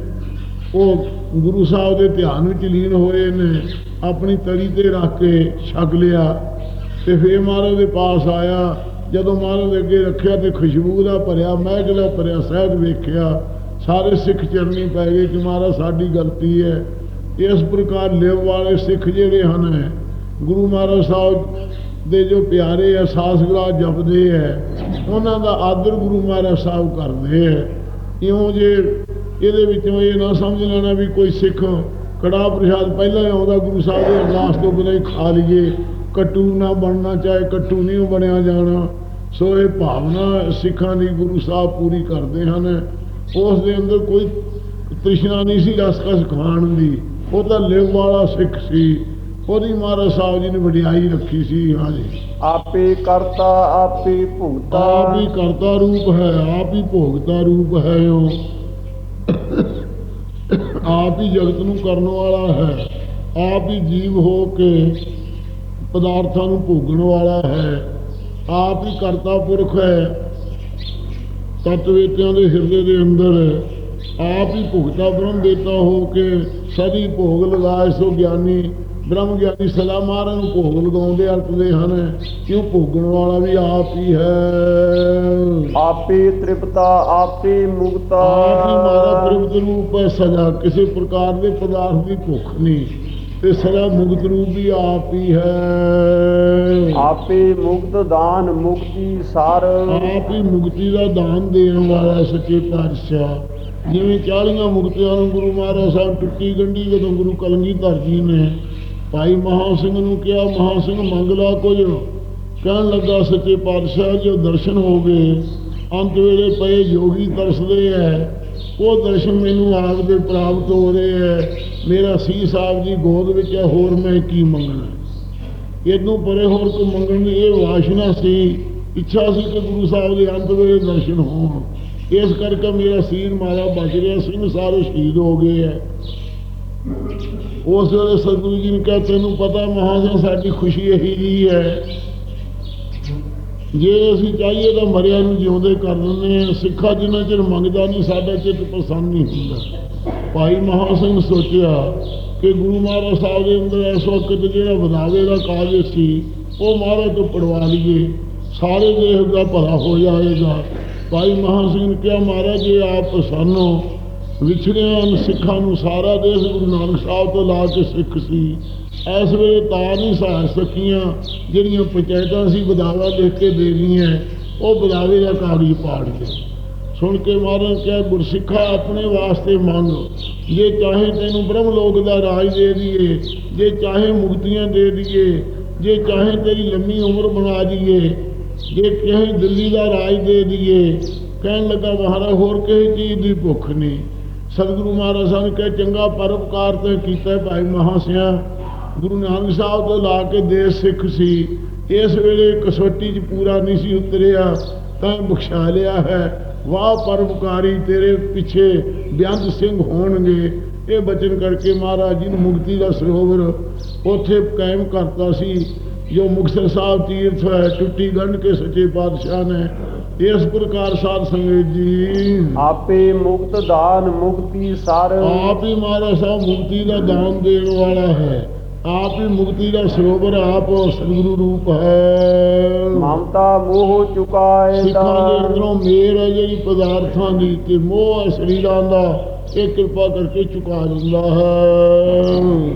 ਉਹ ਗੁਰੂ ਸਾਹਿਬ ਦੇ ਧਿਆਨ ਵਿੱਚ ਲੀਨ ਹੋਏ ਨੇ, ਆਪਣੀ ਤਰੀ ਤੇ ਰੱਖ ਕੇ ਛਕ ਲਿਆ ਤੇ ਫੇਰ ਮਹਾਰਾਜ ਦੇ ਪਾਸ ਆਇਆ। ਜਦੋਂ ਮਹਾਰਾਜ ਅੱਗੇ ਰੱਖਿਆ ਤੇ ਖੁਸ਼ਬੂ ਦਾ ਭਰਿਆ ਮਹਿਕਲਾ ਭਰਿਆ, ਸਹਿਜ ਵੇਖਿਆ, ਸਾਰੇ ਸਿੱਖ ਚਰਨੀ ਪੈ ਗਏ ਕਿ ਮਹਾਰਾਜ ਸਾਡੀ ਗਲਤੀ ਹੈ। ਇਸ ਪ੍ਰਕਾਰ ਲਿਵ ਵਾਲੇ ਸਿੱਖ ਜਿਹੜੇ ਹਨ, ਗੁਰੂ ਮਹਾਰਾਜ ਸਾਹਿਬ ਦੇ ਜੋ ਪਿਆਰੇ ਆ ਸਾਸਗਰਾ ਜਪਦੇ ਹੈ ਉਹਨਾਂ ਦਾ ਆਦਰ ਗੁਰੂ ਮਹਾਰਾਜ ਸਾਹਿਬ ਕਰਦੇ ਹੈ ਇਉਂ ਜੇ ਇਹਦੇ ਵਿੱਚੋਂ ਇਹ ਨਾ ਸਮਝ ਲੈਣਾ ਵੀ ਕੋਈ ਸਿੱਖ ਕੜਾ ਪ੍ਰਸ਼ਾਦ ਪਹਿਲਾਂ ਹੀ ਆਉਂਦਾ ਗੁਰੂ ਸਾਹਿਬ ਦੇ ਅਰਦਾਸ ਤੋਂ ਬਿਨਾਂ ਹੀ ਖਾ ਲਈਏ। ਕੱਟੂ ਨਾ ਬਣਨਾ ਚਾਹੇ ਕੱਟੂ ਨਹੀਂ ਬਣਿਆ ਜਾਣਾ। ਸੋ ਇਹ ਭਾਵਨਾ ਸਿੱਖਾਂ ਦੀ ਗੁਰੂ ਸਾਹਿਬ ਪੂਰੀ ਕਰਦੇ ਹਨ। ਉਸ ਦੇ ਅੰਦਰ ਕੋਈ ਤ੍ਰਿਸ਼ਨਾ ਨਹੀਂ ਸੀ ਰਸਕਸ ਖਾਣ ਦੀ। ਉਹ ਤਾਂ ਲਿਵ ਵਾਲਾ ਸਿੱਖ ਸੀ। ਉਹਦੀ ਮਹਾਰਾਜ ਸਾਹਿਬ ਜੀ ਨੇ ਵਡਿਆਈ ਰੱਖੀ ਸੀ ਹਾਂਜੀ। ਆਪੇ ਕਰਤਾ ਆਪੇ ਭੁਗਤਾ। ਆਪ ਹੀ ਕਰਤਾ ਰੂਪ ਹੈ ਆਪ ਹੀ ਭੋਗਤਾ ਰੂਪ ਹੈ ਉਹ। ਆਪ ਹੀ ਜਗਤ ਨੂੰ ਕਰਨ ਵਾਲਾ ਹੈ। ਆਪ ਹੀ ਜੀਵ ਹੋ ਕੇ ਪਦਾਰਥਾਂ ਨੂੰ ਭੋਗਣ ਵਾਲਾ ਹੈ। ਆਪ ਹੀ ਕਰਤਾ ਪੁਰਖ ਹੈ। ਤਤਵੇਤਿਆਂ ਦੇ ਹਿਰਦੇ ਦੇ ਅੰਦਰ ਆਪ ਹੀ ਭੁਗਤਾ ਬ੍ਰਹਮ ਦੇਤਾ ਹੋ ਕੇ ਸਦੀ ਭੋਗ ਲਗਾਏ ਸੋ ਗਿਆਨੀ ਬ੍ਰਹਮ ਗਿਆਨੀ ਸਦਾ ਮਹਾਰਾਜ ਨੂੰ ਭੋਗ ਲਗਾਉਂਦੇ ਅਰਪਦੇ ਹਨ ਕਿਉਂ ਭੋਗਣ ਵਾਲਾ ਵੀ ਆਪ ਹੀ ਹੈ। ਆਪੇ ਤ੍ਰਿਪਤਾ ਆਪੇ ਮੁਕਤਾ। ਆਪ ਮਾਰਾ ਤ੍ਰਿਪਤ ਰੂਪ ਹੈ ਸਦਾ ਕਿਸੇ ਪ੍ਰਕਾਰ ਦੇ ਪਦਾਰਥ ਦੀ ਭੁੱਖ ਨਹੀਂ ਤੇ ਸਦਾ ਮੁਕਤ ਰੂਪ ਵੀ ਆਪ ਹੀ ਹੈ। ਆਪੇ ਮੁਕਤ ਦਾਨ ਮੁਕਤੀ ਸਾਰ। ਆਪ ਹੀ ਮੁਕਤੀ ਦਾ ਦਾਨ ਦੇਣ ਵਾਲਾ ਸੱਚੇ ਪਾਤਸ਼ਾਹ। ਜਿਵੇਂ 40 ਮੁਕਤਿਆਂ ਨੂੰ ਗੁਰੂ ਮਹਾਰਾਜ ਸਾਹਿਬ ਟੁੱਟੀ ਗੰਢੀ ਜਦੋਂ ਗੁਰੂ ਕਲਗੀਧਰ ਜੀ ਨੇ ਭਾਈ ਮਹਾ ਸਿੰਘ ਨੂੰ ਕਿਹਾ, ਮਹਾ ਸਿੰਘ ਮੰਗ ਲਾ ਕੁਝ। ਕਹਿਣ ਲੱਗਾ, ਸੱਚੇ ਪਾਤਸ਼ਾਹ ਜੋ ਦਰਸ਼ਨ ਹੋ ਗਏ। ਅੰਤ ਵੇਲੇ ਪਏ ਯੋਗੀ ਤਰਸਦੇ ਐ। ਉਹ ਦਰਸ਼ਨ ਮੈਨੂੰ ਆਪ ਦੇ ਪ੍ਰਾਪਤ ਹੋ ਰਹੇ ਐ। ਮੇਰਾ ਸੀ ਸਾਹਿਬ ਜੀ ਗੋਦ ਵਿੱਚ ਹੈ ਹੋਰ ਮੈਂ ਕੀ ਮੰਗਣਾ? ਇਹਨੂੰ ਪਰੇ ਹੋਰ ਕੋ ਮੰਗਣ ਦੀ ਇਹ ਵਾਸ਼ਨਾ ਸੀ। ਇੱਛਾ ਸੀ ਕਿ ਗੁਰੂ ਸਾਹਿਬ ਦੇ ਅੰਤ ਵੇਲੇ ਦਰਸ਼ਨ ਹੋਣ। ਇਸ ਕਰਕੇ ਮੇਰਾ ਸੀਰ ਮਾਰਾ ਬਚ ਰਿਹਾ, ਸਿੰਘ ਸਾਰੇ ਸ਼ਹੀਦ ਹੋ ਗਏ ਐ। ਉਸ ਵੇਲੇ ਸਤਿਗੁਰੂ ਜੀ ਨੇ ਕਿਹਾ, ਤੈਨੂੰ ਪਤਾ ਮਹਾਜਨ, ਸਾਡੀ ਖੁਸ਼ੀ ਇਹੀ ਜੀ ਹੈ। ਜੇ ਅਸੀਂ ਚਾਹੀਏ ਤਾਂ ਮਰਿਆ ਨੂੰ ਜਿਉਂਦੇ ਕਰ ਲੈਂਦੇ ਹਾਂ। ਸਿੱਖਾ ਜਿੰਨਾ ਚਿਰ ਮੰਗਦਾ ਨਹੀਂ, ਸਾਡਾ ਚਿੱਤ ਪਸੰਦ ਨਹੀਂ ਹੁੰਦਾ। ਭਾਈ ਮਹਾ ਸਿੰਘ ਸੋਚਿਆ ਕਿ ਗੁਰੂ ਮਹਾਰਾਜ ਸਾਹਿਬ ਦੇ ਅੰਦਰ ਇਸ ਵਕਤ ਜਿਹੜਾ ਵਧਾਵੇ ਦਾ ਕਾਜ ਸੀ, ਉਹ ਮਹਾਰਾਜ ਤੋਂ ਪੜਵਾ ਲਈਏ। ਸਾਰੇ ਦੇਸ਼ ਦਾ ਭਲਾ ਹੋ ਜਾਏਗਾ। ਭਾਈ ਮਹਾ ਸਿੰਘ ਨੇ ਕਿਹਾ, ਮਹਾਰਾਜ, ਜੇ ਆਪ ਪ੍ਰਸੰਨ ਹੋ ਵਿਛੜਿਆਂ ਨੂੰ ਸਿੱਖਾਂ ਨੂੰ ਸਾਰਾ ਦੇਸ਼ ਗੁਰੂ ਨਾਨਕ ਸਾਹਿਬ ਤੋਂ ਲਾ ਕੇ ਸਿੱਖ ਸੀ। ਇਸ ਵੇਲੇ ਤਾਂ ਨਹੀਂ ਸਾਰ ਸਕੀਆਂ ਜਿਹੜੀਆਂ ਪੰਚਾਇਤਾਂ ਸੀ ਬਦਾਵਾ ਲਿਖ ਕੇ ਦੇ ਰਹੀਆਂ ਉਹ ਬਦਾਵੇ ਦਾ ਕਾਗਜ਼ ਪਾੜ ਕੇ। ਸੁਣ ਕੇ ਮਾਰਨ ਕਿਹਾ, ਗੁਰਸਿੱਖਾ, ਆਪਣੇ ਵਾਸਤੇ ਮੰਗ। ਜੇ ਚਾਹੇ ਤੈਨੂੰ ਬ੍ਰਹਮ ਲੋਕ ਦਾ ਰਾਜ ਦੇ ਦਈਏ, ਜੇ ਚਾਹੇ ਮੁਕਤੀਆਂ ਦੇ ਦਈਏ, ਜੇ ਚਾਹੇ ਤੇਰੀ ਲੰਮੀ ਉਮਰ ਬਣਾ ਦਈਏ, ਜੇ ਕਹੇ ਦਿੱਲੀ ਦਾ ਰਾਜ ਦੇ ਦਈਏ। ਕਹਿਣ ਲੱਗਾ, ਮਹਾਰਾਜ, ਹੋਰ ਕਿਸੇ ਚੀਜ਼ ਦੀ ਭੁੱਖ ਨਹੀਂ। ਸਤਿਗੁਰੂ ਮਹਾਰਾਜ ਸਾਹਿਬ ਨੇ ਕਿਹਾ ਚੰਗਾ ਪਰਉਪਕਾਰ ਤੇ ਕੀਤਾ ਭਾਈ ਮਹਾਸਿਆ ਗੁਰੂ ਨਾਨਕ ਸਾਹਿਬ ਤੋਂ ਲਾ ਕੇ ਦੇਸ਼ ਸਿੱਖ ਸੀ। ਇਸ ਵੇਲੇ ਕਸੌਟੀ 'ਚ ਪੂਰਾ ਨਹੀਂ ਸੀ ਉਤਰਿਆ, ਤਾਂ ਬਖਸ਼ਾ ਲਿਆ ਹੈ। ਵਾਹ ਪਰਉਪਕਾਰੀ ਤੇਰੇ ਪਿੱਛੇ ਬਿਆੰਤ ਸਿੰਘ ਹੋਣਗੇ। ਇਹ ਬਚਨ ਕਰਕੇ ਮਹਾਰਾਜ ਜੀ ਨੂੰ ਮੁਕਤੀ ਦਾ ਸਰੋਵਰ ਉੱਥੇ ਕਾਇਮ ਕਰਤਾ ਸੀ। ਜੋ ਮੁਕਤਸਰ ਸਾਹਿਬ ਤੀਰਥ ਹੈ, ਟੁੱਟੀ ਗੰਢ ਕੇ ਸੱਚੇ ਪਾਤਸ਼ਾਹ ਨੇ ਇਸ ਪ੍ਰਕਾਰ ਸਾਧ ਸੰਗਤ ਜੀ। ਆਪੇ ਮੁਕਤ ਦਾਨ ਮੁਕਤੀ ਸਰ ਆਪ ਹੀ ਮਹਾਰਾਜ ਸਾਹਿਬ ਮੁਕਤੀ ਦਾ ਦਾਨ ਦੇਣ ਵਾਲਾ ਹੈ। ਆਪ ਹੀ ਮੁਕਤੀ ਦਾ ਸਰੋਵਰ ਆਪ ਸਤਿਗੁਰੂ ਰੂਪ ਹੈ। ਮਮਤਾ ਮੋਹ ਚੁਕਾਏ ਸਿੱਖਾਂ ਦੇ ਅੰਦਰੋਂ ਮੇਰ ਹੈ ਜਿਹੜੀ ਪਦਾਰਥਾਂ ਦੀ ਤੇ ਮੋਹ ਹੈ ਸਰੀਰਾਂ ਦਾ ਇਹ ਕਿਰਪਾ ਕਰਕੇ ਚੁਕਾ ਦਿੰਦਾ ਹੈ।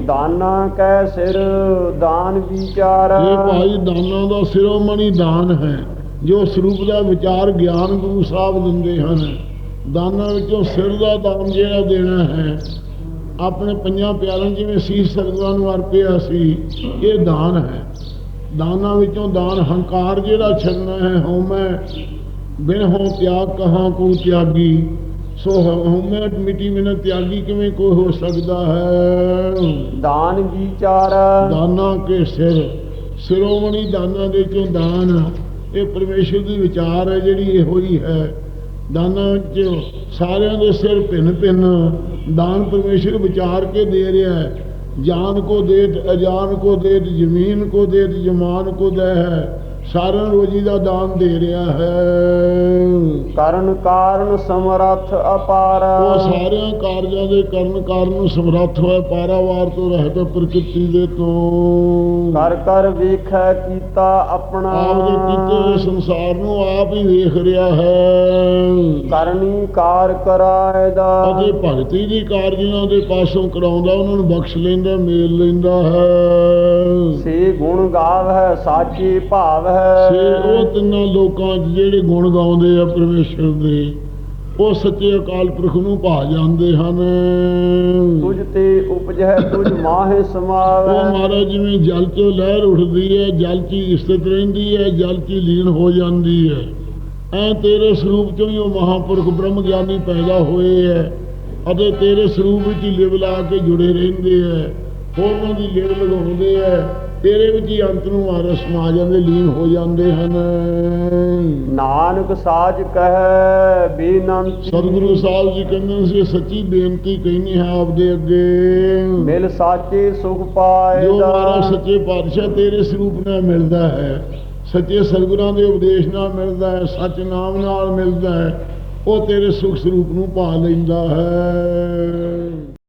ਦਾਨਾ ਕੈ ਸਿਰ ਦਾਨ ਵਿਚਾਰ। ਇਹ ਭਾਈ ਦਾਨਾਂ ਦਾ ਸਿਰੋਮਣੀ ਦਾਨ ਹੈ। ਜੋ ਸਰੂਪ ਦਾ ਵਿਚਾਰ ਗਿਆਨ ਗੁਰੂ ਸਾਹਿਬ ਦਿੰਦੇ ਹਨ ਦਾਨਾਂ ਵਿੱਚੋਂ ਸਿਰ ਦਾ ਦਾਨ ਜਿਹੜਾ ਦੇਣਾ ਹੈ ਆਪਣੇ ਪੰਜਾਂ ਪਿਆਰਿਆਂ ਜਿਵੇਂ ਸੀਸ ਸਤਿਗੁਰਾਂ ਨੂੰ ਅਰਪਿਆ ਸੀ ਇਹ ਦਾਨ ਹੈ। ਦਾਨਾਂ ਵਿੱਚੋਂ ਦਾਨ ਹੰਕਾਰ ਜਿਹੜਾ ਛੱਡਣਾ ਹੈ ਹਉਮੈ ਬਿਨ ਹੋ ਤਿਆਗ ਕਹਾਂ ਕੋ ਤਿਆਗੀ ਸੋ ਹਉਮੈ ਮਿਟੀ ਬਿਨ ਤਿਆਗੀ ਕਿਵੇਂ ਕੋਈ ਹੋ ਸਕਦਾ ਹੈ? ਦਾਨ ਵਿਚਾਰ ਦਾਨਾਂ ਕੇ ਸਿਰ ਸਿਰੋਮਣੀ ਦਾਨਾਂ ਦੇ ਚੋਂ ਦਾਨ। ਇਹ ਪਰਮੇਸ਼ਰ ਦੀ ਵਿਚਾਰ ਹੈ, ਜਿਹੜੀ ਇਹੋ ਹੀ ਹੈ। ਦਾਨਾਂ ਚ ਸਾਰਿਆਂ ਦੇ ਸਿਰ ਭਿੰਨ ਭਿੰਨ ਦਾਨ ਪਰਮੇਸ਼ਰ ਵਿਚਾਰ ਕੇ ਦੇ ਰਿਹਾ ਹੈ। ਜਾਨ ਕੋ ਦੇਤ, ਅਜਾਨ ਕੋ ਦੇਤ, ਜ਼ਮੀਨ ਕੋ ਦੇਤ, ਜਮਾਨ ਕੋ ਦੇ ਹੈ। ਸਾਰਿਆਂ ਨੂੰ ਰੋਜੀ ਦਾ ਦਾਨ ਦੇ ਰਿਹਾ ਹੈ। ਕਰਨ ਕਾਰਨ ਸਮਰੱਥ ਅਪਾਰ। ਉਹ ਸਾਰਿਆਂ ਕਾਰਜਾਂ ਦੇ ਕਰਨ ਕਾਰਨ ਸਮਰੱਥ ਹੋਇਆ ਪਾਰਾਵਾਰ ਤੋਂ ਰਹਿਤ ਪ੍ਰਕਿਰਤੀ ਦੇ ਤੋਂ। ਕਰ ਕਰ ਵੇਖੈ ਕੀਤਾ ਆਪਣਾ। ਆਪਦੇ ਕੀਤੇ ਹੋਏ ਸੰਸਾਰ ਨੂੰ ਆਪ ਹੀ ਵੇਖ ਰਿਹਾ ਹੈ। ਕਰਨੀ ਕਾਰ ਕਰਾਏ ਦਾ। ਅਤੇ ਭਗਤੀ ਦੀ ਕਾਰਜਾਂ ਦੇ ਪਾਸੋਂ ਕਰਾਉਂਦਾ ਉਹਨਾਂ ਨੂੰ ਬਖਸ਼ ਲੈਂਦਾ ਮੇਲ ਲੈਂਦਾ ਹੈ। ਸੇ ਗੁਣ ਗਾਵ ਹੈ ਸਾਚੇ ਭਾਵ ਸੇ ਹੈ ਉਹ ਤਿੰਨਾਂ ਲੋਕਾਂ 'ਚ ਜਿਹੜੇ ਗੁਣ ਗਾਉਂਦੇ ਆ ਪਰਮੇਸ਼ਰ ਦੇ ਉਹ ਸੱਚੇ ਅਕਾਲ ਪੁਰਖ ਨੂੰ ਭਾ ਜਾਂਦੇ ਹਨ। ਤੁਝ ਤੇ ਉਪਜੈ ਤੁਝ ਮਾਹੇ ਉਹ ਸਮਾਵੈ ਮਹਾਰਾਜ ਜਿਵੇਂ ਜਲ 'ਚੋਂ ਲਹਿਰ ਉੱਠਦੀ ਹੈ ਜਲ ਹੀ ਸਥਿਤ ਰਹਿੰਦੀ ਹੈ ਜਲ ਹੀ ਲੀਨ ਹੋ ਜਾਂਦੀ ਹੈ। ਐ ਤੇਰੇ ਸਰੂਪ 'ਚੋਂ ਹੀ ਉਹ ਮਹਾਪੁਰਖ ਬ੍ਰਹਮ ਗਿਆਨੀ ਪੈਦਾ ਹੋਏ ਹੈ ਅਤੇ ਤੇਰੇ ਸਰੂਪ ਵਿੱਚ ਹੀ ਲਿਵ ਲਾ ਕੇ ਜੁੜੇ ਰਹਿੰਦੇ ਹੈ ਹੋਰਾਂ ਦੀ ਲਿਵ ਲਗਾਉਂਦੇ ਹੈ। ਤੇਰੇ ਵਿੱਚ ਹੀ ਅੰਤ ਨੂੰ ਮਾਰ ਸਮਾ ਜਾਂਦੇ ਲੀਨ ਹੋ ਜਾਂਦੇ ਹਨ। ਨਾਨਕ ਸਾਜ ਕਹੈ ਬੇਨੰਤ। ਸਤਿਗੁਰੂ ਸਾਹਿਬ ਜੀ ਕਹਿੰਦੇ ਸੀ ਸੱਚੀ ਬੇਨਤੀ ਕਹਿਣੀ ਹੈ ਆਪਦੇ ਅੱਗੇ। ਮਿਲ ਸਾਚੇ ਸੁਖ ਪਾਏ ਜੋ ਮਾਰਾ ਸੱਚੇ ਪਾਤਸ਼ਾਹ ਤੇਰੇ ਸਰੂਪ ਨਾਲ ਮਿਲਦਾ ਹੈ ਸੱਚੇ ਸਤਿਗੁਰਾਂ ਦੇ ਉਪਦੇਸ਼ ਨਾਲ ਮਿਲਦਾ ਹੈ ਸੱਚ ਨਾਮ ਨਾਲ ਮਿਲਦਾ ਹੈ ਉਹ ਤੇਰੇ ਸੁਖ ਸਰੂਪ ਨੂੰ ਪਾ ਲੈਂਦਾ ਹੈ।